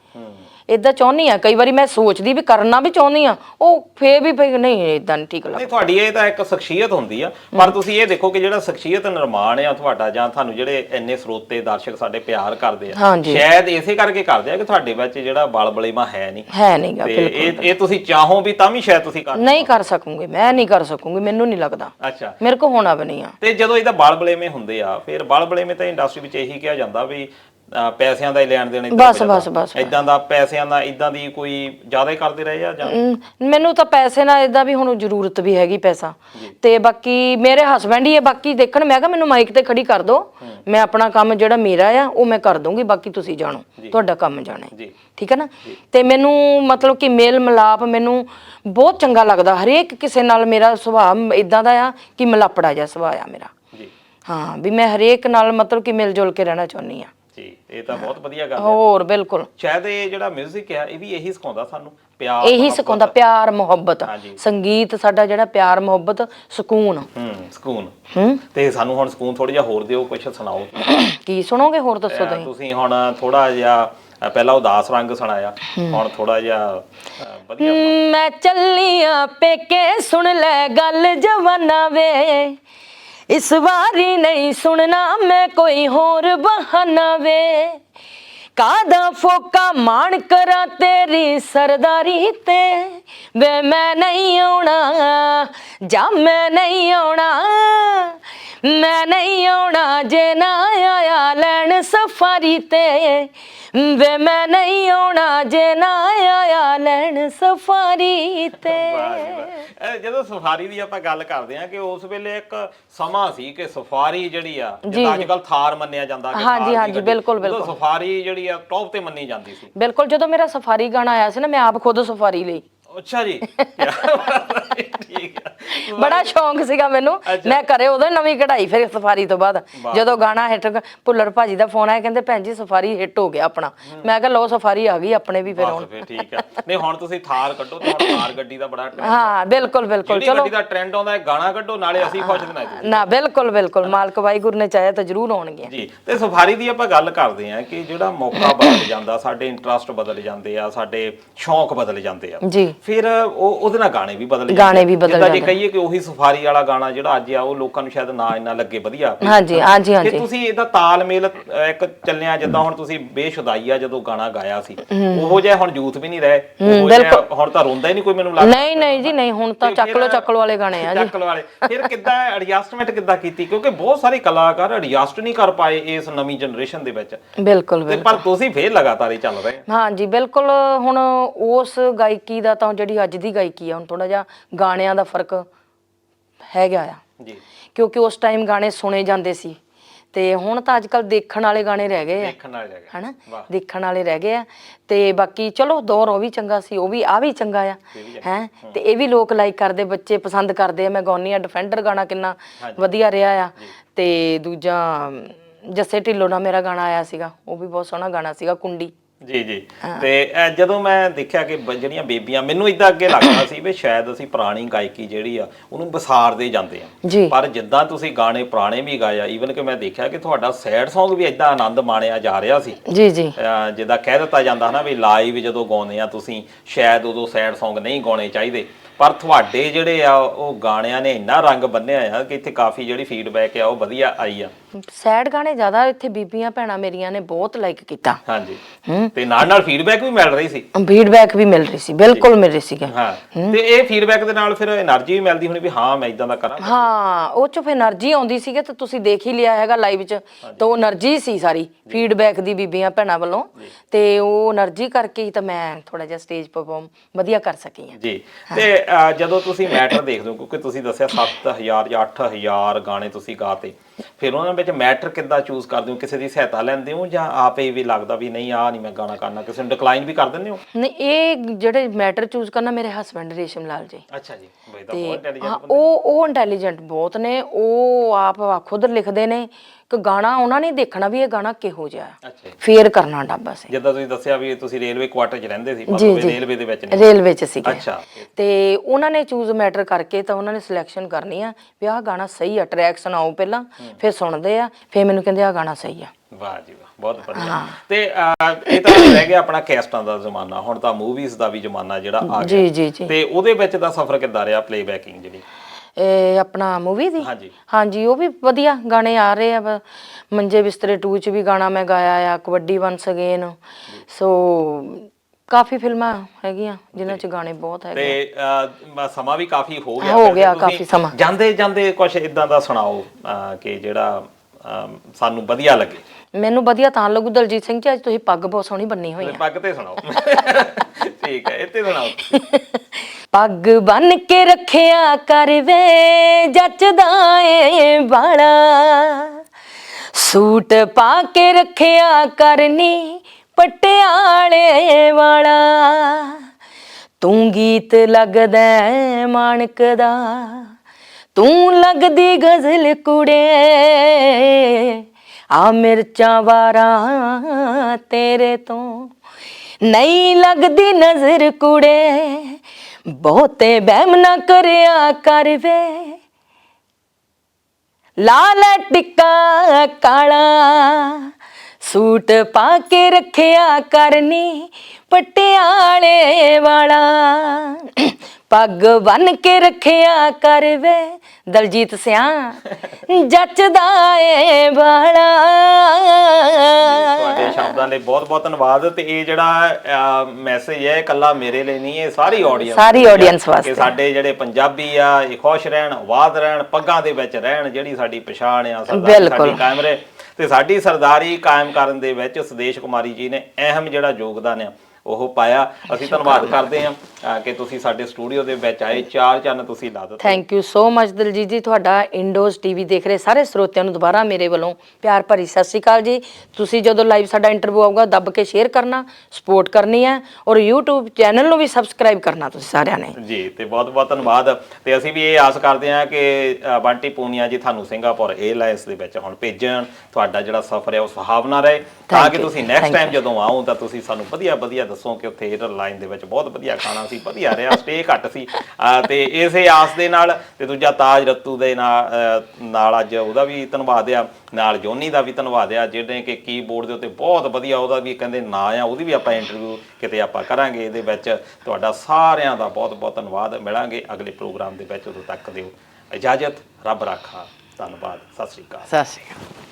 ਇਦਾਂ ਚਾਹੁੰਦੀ ਆ ਕਈ ਵਾਰੀ ਮੈਂ ਸੋਚਦੀ ਵੀ ਕਰਨਾ ਵੀ ਚਾਹੁੰਦੀ ਆ ਉਹ ਫੇਰ ਵੀ ਭਈ ਨਹੀਂ ਇਦਾਂ ਨਹੀਂ ਠੀਕ ਲੱਗਦਾ। ਨਹੀਂ ਤੁਹਾਡੀ ਇਹ ਤਾਂ ਇੱਕ ਸ਼ਖਸੀਅਤ ਹੁੰਦੀ ਆ ਪਰ ਤੁਸੀਂ ਇਹ ਦੇਖੋ ਕਿ ਜਿਹੜਾ ਸ਼ਖਸੀਅਤ ਨਿਰਮਾਣ ਆ ਤੁਹਾਡਾ ਜਾਂ ਤੁਹਾਨੂੰ ਜਿਹੜੇ ਇੰਨੇ ਸਰੋਤੇ ਦਰਸ਼ਕ ਸਾਡੇ ਪਿਆਰ ਕਰਦੇ ਆ ਹਾਂਜੀ। ਸ਼ਾਇਦ ਇਸੇ ਕਰਕੇ ਕਰਦੇ ਆ ਕਿ ਤੁਹਾਡੇ ਵਿੱਚ ਜਿਹੜਾ ਬਲਬਲੇਮਾ ਹੈ ਨਹੀਂ। ਹੈ ਨਹੀਂਗਾ ਤੇ ਇਹ ਇਹ ਤੁਸੀਂ ਚਾਹੋ ਵੀ ਤਾਂ ਵੀ ਸ਼ਾਇਦ ਤੁਸੀਂ ਕਰ ਨਹੀਂ ਕਰ ਸਕੂੰਗੀ ਮੈਂ ਨਹੀਂ ਕਰ ਸਕੂੰਗੀ ਮੈਨੂੰ ਨਹੀਂ ਲੱਗਦਾ। ਅੱਛਾ। ਮੇਰੇ ਕੋ ਹੋਣਾ ਵੀ ਨਹੀਂ ਆ। ਤੇ ਜਦੋਂ ਇਹਦਾ ਬਲਬਲੇਮੇ ਹੁੰਦੇ ਆ ਫਿਰ ਬਲਬਲੇਮੇ ਤਾਂ ਇੰਡਸਟਰੀ ਵਿੱਚ ਇਹੀ ਕਿਹਾ ਜਾਂਦਾ ਵੀ ਅਹ, ਪੈਸਿਆਂ ਦਾ ਹੀ ਲੈਣ ਦੇਣ ਬਸ, ਬਸ, ਬਸ। ਇਦਾਂ ਦਾ ਪੈਸਿਆਂ ਦਾ ਇਦਾਂ ਦੀ ਕੋਈ ਜ਼ਿਆਦਾ ਹੀ ਕਰਦੇ ਰਹੇ ਆ ਜਾਂ? ਅਮ, ਮੈਨੂੰ ਤਾਂ ਪੈਸੇ ਨਾਲ ਇਦਾਂ ਵੀ ਹੁਣ ਜ਼ਰੂਰਤ ਵੀ ਹੈਗੀ ਪੈਸਾ। ਤੇ ਬਾਕੀ ਮੇਰੇ ਹਸਬੰਡ ਹੀ ਹੈ ਬਾਕੀ ਦੇਖਣ ਮੈਂ ਕਿਹਾ ਮੈਨੂੰ ਮਾਈਕ ਤੇ ਖੜੀ ਕਰ ਦੋ। ਮੈਂ ਆਪਣਾ ਕੰਮ ਜਿਹੜਾ ਮੇਰਾ ਆ ਉਹ ਮੈਂ ਕਰ ਦੂੰਗੀ ਬਾਕੀ ਤੁਸੀਂ ਜਾਣੋ। ਤੁਹਾਡਾ ਕੰਮ ਜਾਣਾ ਹੈ। ਜੀ। ਠੀਕ ਹੈ ਨਾ? ਤੇ ਮੈਨੂੰ ਮਤਲਬ ਕਿ ਮੇਲ ਮਿਲਾਪ ਮੈਨੂੰ ਬਹੁਤ ਚੰਗਾ ਲੱਗਦਾ। ਹਰੇਕ ਕਿਸੇ ਨਾਲ ਮੇਰਾ ਸੁਭਾਅ ਇਦਾਂ ਦਾ ਆ ਕਿ ਮਲਾਪੜਾ ਜਿਹਾ ਸੁਭਾਅ ਆ ਮੇਰਾ। ਜੀ। ਹਾਂ ਵੀ ਮੈਂ ਹਰੇਕ ਨਾਲ ਮਤਲਬ ਕਿ ਮਿਲ ਜੁਲ ਕੇ ਰਹਿਣਾ ਚਾਹੁੰਦੀ ਆ ਜੀ ਇਹ ਤਾਂ ਬਹੁਤ ਵਧੀਆ ਗੱਲ ਹੈ। ਹੋਰ ਬਿਲਕੁਲ। ਸ਼ਾਇਦ ਇਹ ਜਿਹੜਾ 뮤직 ਆ ਇਹ ਵੀ ਇਹੀ ਸਿਖਾਉਂਦਾ ਸਾਨੂੰ ਪਿਆਰ ਇਹੀ ਮੁਹੱਬਤ। ਸਿਖਾਉਂਦਾ ਪਿਆਰ ਮੁਹੱਬਤ। ਹਾਂਜੀ। ਸੰਗੀਤ ਸਾਡਾ ਜਿਹੜਾ ਪਿਆਰ ਮੁਹੱਬਤ ਸਕੂਨ। ਹੂੰ ਸਕੂਨ। ਹੂੰ? ਤੇ ਸਾਨੂੰ ਹੁਣ ਸਕੂਨ ਥੋੜਾ ਜਿਹਾ ਹੋਰ ਦਿਓ ਕੁਝ ਸੁਣਾਓ। ਕੀ ਸੁਣੋਗੇ ਹੋਰ ਦੱਸੋ ਤੁਸੀਂ? ਤੁਸੀਂ ਹੁਣ ਥੋੜਾ ਜਿਹਾ ਅਹ ਪਹਿਲਾਂ ਉਦਾਸ ਰੰਗ ਸੁਣਾਇਆ ਹੁਣ ਥੋੜਾ ਜਿਹਾ ਅਹ ਵਧੀਆ ਮੈਂ ਚੱਲੀਆਂ ਪੇਕੇ ਸੁਣ ਲੈ ਗੱਲ ਜਵਾਨਾ ਵੇ। ਇਸ ਵਾਰੀ ਨਹੀਂ ਸੁਣਨਾ ਮੈਂ ਕੋਈ ਹੋਰ ਬਹਾਨਾ ਵੇ। ਕਾਦਾ ਫੋਕਾ ਮਾਣ ਕਰਾਂ ਤੇਰੀ ਸਰਦਾਰੀ ਤੇ। ਵੇ ਮੈਂ ਨਹੀਂ ਆਉਣਾ, ਜਾਂ ਮੈਂ ਨਹੀਂ ਆਉਣਾ, ਮੈਂ ਨਹੀਂ ਆਉਣਾ ਜੇ ਨਾ ਆਇਆ ਲੈਣ ਸਫਾਰੀ ਤੇ। ਵੇ ਮੈਂ ਨਹੀਂ ਆਉਣਾ ਜੇ ਨਾ ਆਇਆ ਲੈਣ ਸਫਾਰੀ ਤੇ ਵਾਹ ਜੀ ਵਾਹ। ਇਹ ਜਦੋਂ ਸਫਾਰੀ ਦੀ ਆਪਾਂ ਗੱਲ ਕਰਦੇ ਆ ਕਿ ਉਸ ਵੇਲੇ ਇੱਕ ਸਮਾਂ ਸੀ ਕਿ ਸਫਾਰੀ ਜਿਹੜੀ ਆ ਜਿੱਦਾਂ ਅੱਜ ਕੱਲ ਥਾਰ ਮੰਨਿਆ ਜਾਂਦਾ ਕਿ ਹਾਂਜੀ, ਥਾਰ ਦੀ ਹਾਂਜੀ, ਗੱਡੀ। ਬਿਲਕੁਲ, ਉਦੋਂ ਬਿਲਕੁਲ। ਸਫਾਰੀ ਜਿਹੜੀ ਆ ਟੌਪ ਤੇ ਮੰਨੀ ਜਾਂਦੀ ਸੀ ਬਿਲਕੁਲ ਜਦੋਂ ਮੇਰਾ ਸਫਾਰੀ ਗਾਣਾ ਆਇਆ ਸੀ ਨਾ ਮੈਂ ਆਪ ਖੁਦ ਸਫਾਰੀ ਲਈ ਅੱਛਾ ਜੀ। ਹੈ, ਬੜਾ ਸ਼ੌਂਕ ਸੀਗਾ ਮੈਨੂੰ। ਮੈਂ ਕਰੇ ਉਦੋਂ ਨਵੀਂ ਕਢਾਈ ਫਿਰ ਸਫਾਰੀ ਤੋਂ ਬਾਅਦ। ਜਦੋਂ ਗਾਣਾ ਹਿੱਟ ਭੁੱਲਰ ਭਾਜੀ ਦਾ ਫੋਨ ਆਇਆ ਕਹਿੰਦੇ ਭੈਣ ਜੀ ਸਫਾਰੀ ਹਿੱਟ ਹੋ ਗਿਆ ਆਪਣਾ। ਮੈਂ ਕਿਹਾ ਲੋ ਸਫਾਰੀ ਆ ਗਈ ਆਪਣੇ ਵੀ ਫਿਰ ਹੁਣ। ਫਿਰ ਠੀਕ ਆ। ਨਹੀਂ ਹੁਣ ਤੁਸੀਂ ਥਾਰ ਕੱਢੋ ਤੇ ਹੁਣ ਥਾਰ ਗੱਡੀ ਦਾ ਬੜਾ ਟ੍ਰੈਂਡ ਹਾਂ ਬਿਲਕੁਲ ਬਿਲਕੁਲ ਚਲੋ ਗੱਡੀ ਦਾ ਟ੍ਰੈਂਡ ਆਉਂਦਾ ਹੈ ਗਾਣਾ ਕੱਢੋ ਨਾਲੇ ਅਸੀਂ ਖੁਸ਼ ਦਿਨਾ ਜੀ। ਨਾ ਬਿਲਕੁਲ ਬਿਲਕੁਲ ਮਾਲਕ ਵਾਹਿਗੁਰੂ ਨੇ ਚਾਹਿਆ ਤਾਂ ਜ਼ਰੂਰ ਆਉਣਗੇ ਜੀ ਤੇ ਸਫਾਰੀ ਦੀ ਆਪਾਂ ਗੱਲ ਕਰਦੇ ਆ ਕਿ ਜਿਹੜਾ ਮੌਕਾ ਬਦਲ ਜਾਂਦਾ ਸਾਡੇ ਇੰਟਰਸਟ ਬਦਲ ਜਾਂਦੇ ਆ ਸਾਡੇ ਸ਼ੌਂਕ ਬਦਲ ਜਾਂਦੇ ਆ। ਜੀ। ਫਿਰ ਉਹ ਉਹਦੇ ਨਾਲ ਗਾਣੇ ਵੀ ਬਦਲ ਜਾਂਦੇ ਗਾਣੇ। ਵੀ ਬਦਲ ਜਿੱਦਾਂ ਜੇ। ਕਹੀਏ ਕਿ ਉਹੀ ਸਫਾਰੀ ਵਾਲਾ ਗਾਣਾ ਜਿਹੜਾ ਅੱਜ ਆ ਉਹ ਲੋਕਾਂ ਨੂੰ ਸ਼ਾਇਦ ਨਾ ਇੰਨਾ ਲੱਗੇ ਵਧੀਆ। ਹਾਂਜੀ ਹਾਂਜੀ ਹਾਂਜੀ। ਤੁਸੀਂ ਇਹਦਾ ਤਾਲਮੇਲ ਇੱਕ ਚੱਲਿਆ ਜਿੱਦਾਂ ਹੁਣ ਤੁਸੀਂ ਬੇਸ਼ੁਦਾਈ ਆ ਜਦੋਂ ਗਾਣਾ ਗਾਇਆ ਸੀ। ਉਹੋ ਜਿਹਾ ਹੁਣ ਯੂਥ ਵੀ ਨਹੀਂ ਰਹੇ। ਉਹੋ ਜਿਹਾ ਹੁਣ ਤਾਂ ਰੋਂਦਾ ਹੀ ਨਹੀਂ ਕੋਈ ਮੈਨੂੰ ਲੱਗਦਾ। ਨਹੀਂ ਨਹੀਂ ਜੀ ਨਹੀਂ ਹੁਣ ਤਾਂ ਚੱਕ ਲੋ ਚੱਕ ਲੋ ਵਾਲੇ ਗਾਣੇ ਆ ਜੀ। ਚੱਕਲ ਵਾਲੇ। ਫਿਰ ਕਿੱਦਾਂ ਐਡਜਸਟਮੈਂਟ ਕਿੱਦਾਂ ਕੀਤੀ? ਕਿਉਂਕਿ ਬਹੁਤ ਸਾਰੇ ਕਲਾਕਾਰ ਐਡਜਸਟ ਨਹੀਂ ਕਰ ਪਾਏ ਇਸ ਨਵੀਂ ਜਨਰੇਸ਼ਨ ਦੇ ਵਿੱਚ। ਬਿਲਕੁਲ ਤੇ ਬਿਲਕੁਲ। ਪਰ ਤੁਸੀਂ ਫੇਰ ਲਗਾਤਾਰ ਹੀ ਚੱਲ ਰਹੇ ਹਾਂਜੀ ਬਿਲਕੁਲ ਹੁਣ ਉਸ ਗਾਇਕੀ ਦਾ ਤਾਂ ਜਿਹੜੀ ਅੱਜ ਦੀ ਗਾਇਕੀ ਆ ਹੁਣ ਥੋੜਾ ਜਿਹਾ ਗਾਣਿਆਂ ਦਾ ਫ਼ਰਕ ਹੈਗਾ ਆ। ਜੀ। ਕਿਉਂਕਿ ਉਸ ਟਾਈਮ ਗਾਣੇ ਸੁਣੇ ਜਾਂਦੇ ਸੀ। ਤੇ ਹੁਣ ਤਾਂ ਅੱਜ ਕੱਲ ਦੇਖਣ ਵਾਲੇ ਗਾਣੇ ਰਹਿ ਗਏ ਆ। ਦੇਖਣ ਨਾਲ ਲੱਗਾ ਹਨਾ? ਵਾਹ। ਦੇਖਣ ਵਾਲੇ ਰਹਿ ਗਏ ਆ। ਤੇ ਬਾਕੀ ਚਲੋ ਦੌਰ ਉਹ ਵੀ ਚੰਗਾ ਸੀ ਉਹ ਵੀ ਆ ਵੀ ਚੰਗਾ ਆ। ਹੈ? ਤੇ ਇਹ ਵੀ ਲੋਕ ਲਾਈਕ ਕਰਦੇ ਬੱਚੇ ਪਸੰਦ ਕਰਦੇ ਆ। ਮੈਂ ਗਾਉਣੀ ਆ ਡਿਫੈਂਡਰ ਗਾਣਾ ਕਿੰਨਾ ਵਧੀਆ ਰਿਹਾ ਆ। ਤੇ ਦੂਜਾ ਜੱਸੇ ਢਿੱਲੋਂ ਨਾਲ ਮੇਰਾ ਗਾਣਾ ਆਇਆ ਸੀਗਾ। ਉਹ ਵੀ ਬਹੁਤ ਸੋਹਣਾ ਗਾਣਾ ਸੀਗਾ ਕੁੰਡੀ। ਜੀ ਜੀ। ਤੇ ਇਹ ਜਦੋਂ ਮੈਂ ਦੇਖਿਆ ਕਿ ਬ- ਜਿਹੜੀਆਂ ਬੇਬੀਆਂ ਮੈਨੂੰ ਇਦਾਂ ਅੱਗੇ ਲੱਗਦਾ ਸੀ ਵੀ ਸ਼ਾਇਦ ਅਸੀਂ ਪੁਰਾਣੀ ਗਾਇਕੀ ਜਿਹੜੀ ਆ ਉਹਨੂੰ ਵਿਸਾਰਦੇ ਜਾਂਦੇ ਆ। ਪਰ ਜਿੱਦਾਂ ਤੁਸੀਂ ਗਾਣੇ ਪੁਰਾਣੇ ਵੀ ਗਾਇਆ ਈਵਨ ਕਿ ਮੈਂ ਦੇਖਿਆ ਕਿ ਤੁਹਾਡਾ ਸੈਡ Song ਵੀ ਇਦਾਂ ਆਨੰਦ ਮਾਣਿਆ ਜਾ ਰਿਹਾ ਸੀ। ਜੀ ਜੀ। ਅਹ ਜਿੱਦਾਂ ਕਹਿ ਦਿੱਤਾ ਜਾਂਦਾ ਨਾ ਵੀ ਲਾਈਵ ਜਦੋਂ ਗਾਉਂਦੇ ਆ ਤੁਸੀਂ ਸ਼ਾਇਦ ਉਦੋਂ ਸੈਡ Song ਨਹੀਂ ਗਾਉਣੇ ਚਾਹੀਦੇ। ਪਰ ਤੁਹਾਡੇ ਜਿਹੜੇ ਆ ਉਹ ਗਾਣਿਆਂ ਨੇ ਇੰਨਾ ਰੰਗ ਬੰਨਿਆ ਆ ਕਿ ਇੱਥੇ ਕਾਫੀ ਜਿਹੜੀ ਫੀਡਬੈਕ ਆ ਉਹ ਵਧੀਆ ਆਈ ਆ। ਸੈਡ ਗਾਣੇ ਜ਼ਿਆਦਾ ਇੱਥੇ ਬੀਬੀਆਂ ਭੈਣਾਂ ਮੇਰੀਆਂ ਨੇ ਬਹੁਤ ਲਾਈਕ ਕੀਤਾ। ਹਾਂਜੀ। ਤੇ ਨਾਲ ਨਾਲ ਫੀਡਬੈਕ ਵੀ ਮਿਲ ਰਹੀ ਸੀ। ਫੀਡਬੈਕ ਵੀ ਮਿਲ ਰਹੀ ਸੀ ਬਿਲਕੁਲ ਮਿਲ ਰਹੀ ਸੀ ਹਾਂ। ਤੇ ਇਹ ਫੀਡਬੈਕ ਦੇ ਨਾਲ ਫਿਰ ਤੁਸੀਂ ਦੇਖ ਹੀ ਲਿਆ ਹੈਗਾ ਬੀਬੀਆਂ ਭੈਣਾਂ ਵੱਲੋਂ। ਤੇ ਉਹ એનર્ਜੀ ਕਰਕੇ ਹੀ ਤਾਂ ਮੈਂ ਥੋੜਾ ਜਿਹਾ ਸਟੇਜ ਪਰਫਾਰਮ ਵਧੀਆ ਕਰ ਸਕੀ ਹਾਂ। ਜੀ। ਤੇ ਜਦੋਂ ਤੁਸੀਂ ਮੈਟਰ ਦੇਖਦੇ ਹੋ ਕਿਉਂਕਿ ਤੁਸੀਂ ਦੱਸਿਆ 7000 ਜਾਂ 8000 ਗਾਣੇ ਤੁਸੀਂ ਗਾਤੇ ਫਿਰ ਉਹਨਾਂ ਵਿੱਚ ਮੈਟਰ ਕਿੱਦਾਂ ਚੂਜ਼ ਕਰਦੇ ਹੋ? ਕਿਸੇ ਦੀ ਸਹਾਇਤਾ ਲੈਂਦੇ ਹੋ ਜਾਂ ਆਪੇ ਹੀ ਵੀ ਲੱਗਦਾ ਵੀ ਨਹੀਂ ਆ ਨਹੀਂ ਮੈਂ ਗਾਣਾ ਕਰਨਾ ਕਿਸੇ ਨੂੰ ਡਿਕਲਾਈਨ ਵੀ ਕਰ ਦਿੰਦੇ ਹੋ? ਨਹੀਂ ਇਹ ਜਿਹੜੇ ਮੈਟਰ ਚੂਜ਼ ਕਰਨਾ ਮੇਰੇ ਹਸਬੰਡ ਰੇਸ਼ਮ ਲਾਲ ਜੀ। ਅੱਛਾ ਜੀ ਬਈ ਤਾਂ ਬਹੁਤ ਹਾਂ ਉਹ ਉਹ ਇੰਟੈਲੀਜੈਂਟ ਬਹੁਤ ਨੇ ਉਹ ਆਪ ਖੁਦ ਲਿਖਦੇ ਨੇ ਕਿ ਗਾਣਾ ਉਹਨਾਂ ਨੇ ਦੇਖਣਾ ਵੀ ਇਹ ਗਾਣਾ ਕਿਹੋ ਜਿਹਾ ਹੈ। ਅੱਛਾ ਫੇਰ ਕਰਨਾ ਡੱਬਾ ਸੀ। ਜਿੱਦਾਂ ਤੁਸੀਂ ਦੱਸਿਆ ਵੀ ਤੁਸੀਂ ਰੇਲਵੇ ਕੁਆਟਰ 'ਚ ਰਹਿੰਦੇ ਸੀ ਜੀ ਰੇਲਵੇ ਦੇ ਵਿੱਚ ਨਹੀਂ। ਰੇਲਵੇ ਚ ਸੀਗੇ। ਅੱਛਾ। ਤੇ ਉਹਨਾਂ ਨੇ ਚੂਜ਼ ਮੈਟਰ ਕਰਕੇ ਤਾਂ ਉਹਨਾਂ ਨੇ ਸਿਲੈਕਸ਼ਨ ਕਰਨੀ ਆ ਵੀ ਆਹ ਗਾਣਾ ਸਹੀ ਆ ਟਰੈਕ ਸੁਣਾਓ ਪਹਿਲਾਂ ਫਿਰ ਸੁਣਦੇ ਆ ਫਿਰ ਮੈਨੂੰ ਕਹਿੰਦੇ ਆ ਗਾਣਾ ਸਹੀ ਆ। ਵਾਹ ਜੀ ਵਾਹ ਬਹੁਤ ਵਧੀਆ। ਤੇ ਇਹ ਤਾਂ ਰਹਿ ਗਿਆ ਆਪਣਾ ਕੈਸਟਾਂ ਦਾ ਜ਼ਮਾਨਾ ਹੁਣ ਤਾਂ ਮੂਵੀਜ਼ ਦਾ ਵੀ ਜ਼ਮਾਨਾ ਜਿਹੜਾ ਆ ਗਿਆ। ਜੀ ਜੀ। ਜੀ ਤੇ ਉਹਦੇ ਵਿੱਚ ਦਾ ਸਫ਼ਰ ਕਿੱਦਾਂ ਰਿਹਾ ਪਲੇਬੈਕਿੰਗ ਜਿਹੜੀ? ਇਹ ਆਪਣਾ ਮੂਵੀ ਦੀ? ਹਾਂਜੀ। ਹਾਂਜੀ ਉਹ ਵੀ ਵਧੀਆ ਗਾਣੇ ਆ ਰਹੇ ਆ ਬ- ਮੰਜੇ ਬਿਸਤਰੇ 2 ਚ ਵੀ ਗਾਣਾ ਮੈਂ ਗਾਇਆ ਆ ਕਬੱਡੀ ਵਨਸ ਅਗੇਨ ਸੋ ਕਾਫੀ ਫਿਲਮਾਂ ਹੈਗੀਆਂ ਜਿਨ੍ਹਾਂ ਚ ਗਾਣੇ ਬਹੁਤ ਹੈਗੇ ਤੇ ਅਹ, ਮ- ਸਮਾਂ ਵੀ ਕਾਫੀ ਹੋ ਗਿਆ ਹੋ ਫਿਰ ਤੇ ਗਿਆ ਤੁਸੀਂ ਕਾਫੀ ਸਮਾਂ। ਜਾਂਦੇ ਜਾਂਦੇ ਕੁਝ ਇਦਾਂ ਦਾ ਸੁਣਾਓ ਅਹ, ਕਿ ਜਿਹੜਾ ਸਾਨੂੰ ਵਧੀਆ ਲੱਗੇ। ਮੈਨੂੰ ਵਧੀਆ ਤਾਂ ਲੱਗੂ ਦਲਜੀਤ ਸਿੰਘ ਜੀ ਅੱਜ ਤੁਸੀਂ ਪੱਗ ਬਹੁਤ ਸੋਹਣੀ ਬੰਨੀ ਹੋਈ ਆ। ਪੱਗ ਤੇ ਸੁਣਾਓ। ਠੀਕ ਹੈ ਇੱਥੇ ਸੁਣਾਓ। ਪੱਗ ਬੰਨ ਕੇ ਰੱਖਿਆ ਕਰ ਵੇ, ਜੱਚਦਾ ਏ ਬਾਲਾ ਸੂਟ ਪਾ ਕੇ ਰੱਖਿਆ ਕਰਨੀ ਪਟਿਆਲੇ ਵਾਲਾ। ਤੂੰ ਗੀਤ ਲੱਗਦਾ ਏ ਦਾ, ਤੂੰ ਲੱਗਦੀ ਗਜ਼ਲ ਕੁੜੇ। ਆ ਮਿਰਚਾਂ ਵਾਰਾਂ ਤੇਰੇ ਤੋਂ ਨਹੀਂ ਲੱਗਦੀ ਨਜ਼ਰ ਕੁੜੇ। ਬਹੁਤੇ ਬਹਿਮ ਨਾ ਕਰਿਆ ਕਰ ਵੇ। ਲਾਲ ਟਿੱਕਾ ਕਾਲਾ ਸੂਟ ਪਾ ਕੇ ਰੱਖਿਆ ਕਰਨੀ। ਪਟਿਆਲੇ ਵਾਲਾ। ਪੱਗ ਬੰਨ ਕੇ ਰੱਖਿਆ ਕਰ ਵੇ ਦਲਜੀਤ ਸਿਆ। ਜੱਚਦਾ ਏ ਵਾਲਾ। ਤੁਹਾਡੇ ਸ਼ਬਦਾਂ ਲਈ ਬਹੁਤ ਬਹੁਤ ਧੰਨਵਾਦ ਤੇ ਇਹ ਜਿਹੜਾ ਮੈਸੇਜ ਹੈ ਇਕੱਲਾ ਮੇਰੇ ਲਈ ਨਹੀਂ ਇਹ ਸਾਰੀ ਆਡੀਅנס ਸਾਰੀ audience ਵਾਸਤੇ। ਕਿ ਸਾਡੇ ਜਿਹੜੇ ਪੰਜਾਬੀ ਆ ਇਹ ਖੁਸ਼ ਰਹਿਣ ਆਬਾਦ ਰਹਿਣ ਪੱਗਾਂ ਦੇ ਵਿੱਚ ਰਹਿਣ ਜਿਹੜੀ ਸਾਡੀ ਪਛਾਣ ਆ। ਸਾਡੀ ਕਾਇਮ ਰਹੇ। ਤੇ ਸਾਡੀ ਸਰਦਾਰੀ ਕਾਇਮ ਕਰਨ ਦੇ ਵਿੱਚ ਸੁਦੇਸ਼ ਕੁਮਾਰੀ ਜੀ ਨੇ ਅਹਿਮ ਜਿਹੜਾ ਯੋਗਦਾਨ ਆ ਉਹ ਪਾਇਆ। ਅਸੀਂ ਧੰਨਵਾਦ ਕਰਦੇ ਹਾਂ ਕਿ ਤੁਸੀਂ ਸਾਡੇ ਸਟੂਡੀਓ ਦੇ ਵਿੱਚ ਆਏ। ਚਾਰ ਚੰਨ ਤੁਸੀਂ ਲਾ ਦਿੱਤੇ। Thank you so much Daljit ji ਤੁਹਾਡਾ ਇੰਡੋਜ਼ ਟੀਵੀ ਦੇਖ ਰਹੇ ਸਾਰੇ ਸਰੋਤਿਆਂ ਨੂੰ ਦੁਬਾਰਾ ਮੇਰੇ ਵੱਲੋਂ ਪਿਆਰ ਭਰੀ ਸਤਿ ਸ਼੍ਰੀ ਅਕਾਲ ਜੀ। ਤੁਸੀਂ ਜਦੋਂ ਲਾਈਵ ਸਾਡਾ ਇੰਟਰਵਿਊ ਆਊਗਾ ਦੱਬ ਕੇ ਸ਼ੇਅਰ ਕਰਨਾ ਸਪੋਰਟ ਕਰਨੀ ਹੈ ਔਰ YouTube ਚੈਨਲ ਨੂੰ ਵੀ ਸਬਸਕ੍ਰਾਈਬ ਕਰਨਾ ਤੁਸੀਂ ਸਾਰਿਆਂ ਨੇ। ਜੀ ਤੇ ਬਹੁਤ ਬਹੁਤ ਧੰਨਵਾਦ। ਤੇ ਅਸੀਂ ਵੀ ਇਹ ਆਸ ਕਰਦੇ ਹਾਂ ਕਿ ਬੰਟੀ ਪੂਨੀਆ ਜੀ ਤੁਹਾਨੂੰ ਸਿੰਗਾਪੁਰ 에ਅਰਲਾਈਨਸ ਦੇ ਵਿੱਚ ਹੁਣ ਭੇਜਣ। ਤੁਹਾਡਾ ਜਿਹੜਾ ਸਫ਼ਰ ਹੈ ਉਹ ਸੁਹਾਵਣਾ ਰਹੇ। ਤਾਂ ਕਿ ਤੁਸੀਂ ਨੈਕਸਟ ਟਾਈਮ ਜਦੋਂ ਆਓ ਤਾਂ ਤੁਸੀਂ ਸਾਨੂੰ ਵਧੀਆ ਵਧੀਆ ਦੱਸੋ ਕਿ ਉੱਥੇ 에ਅਰਲਾਈਨ ਦੇ ਵਿੱਚ ਬਹੁਤ ਵਧੀਆ ਖਾਣਾ ਸੀ ਵਧੀਆ ਰਿਹਾ ਸਟੇ ਘੱਟ ਸੀ। ਅ, ਤੇ ਇਸੇ ਆਸ ਦੇ ਨਾਲ ਤੇ ਦੂਜਾ ਤਾਜ ਰੱਤੂ ਦੇ ਨਾਲ ਨਾਲ ਅੱਜ ਉਹਦਾ ਵੀ ਧੰਨਵਾਦ ਆ ਨਾਲ ਜੋਨੀ ਦਾ ਵੀ ਧੰਨਵਾਦ ਆ ਜਿਹੜੇ ਕਿ ਕੀਬੋਰਡ ਦੇ ਉੱਤੇ ਬਹੁਤ ਵਧੀਆ ਉਹਦਾ ਵੀ ਕਹਿੰਦੇ ਨਾਂ ਆ ਉਹਦੀ ਵੀ ਆਪਾਂ ਇੰਟਰਵਿਊ ਕਿਤੇ ਆਪਾਂ ਕਰਾਂਗੇ ਇਹਦੇ ਵਿੱਚ ਤੁਹਾਡਾ ਸਾਰਿਆਂ ਦਾ ਬਹੁਤ ਬਹੁਤ ਧੰਨਵਾਦ। ਮਿਲਾਂਗੇ ਅਗਲੇ ਪ੍ਰੋਗਰਾਮ ਦੇ ਵਿੱਚ ਉਦੋਂ ਤੱਕ ਦਿਓ। ਇਜਾਜ਼ਤ ਰੱਬ ਰਾਖਾ। ਧੰਨਵਾਦ। ਸਤਿ ਸ਼੍ਰੀ ਅਕਾਲ। ਸਤਿ ਸ਼੍ਰੀ ਅਕਾਲ।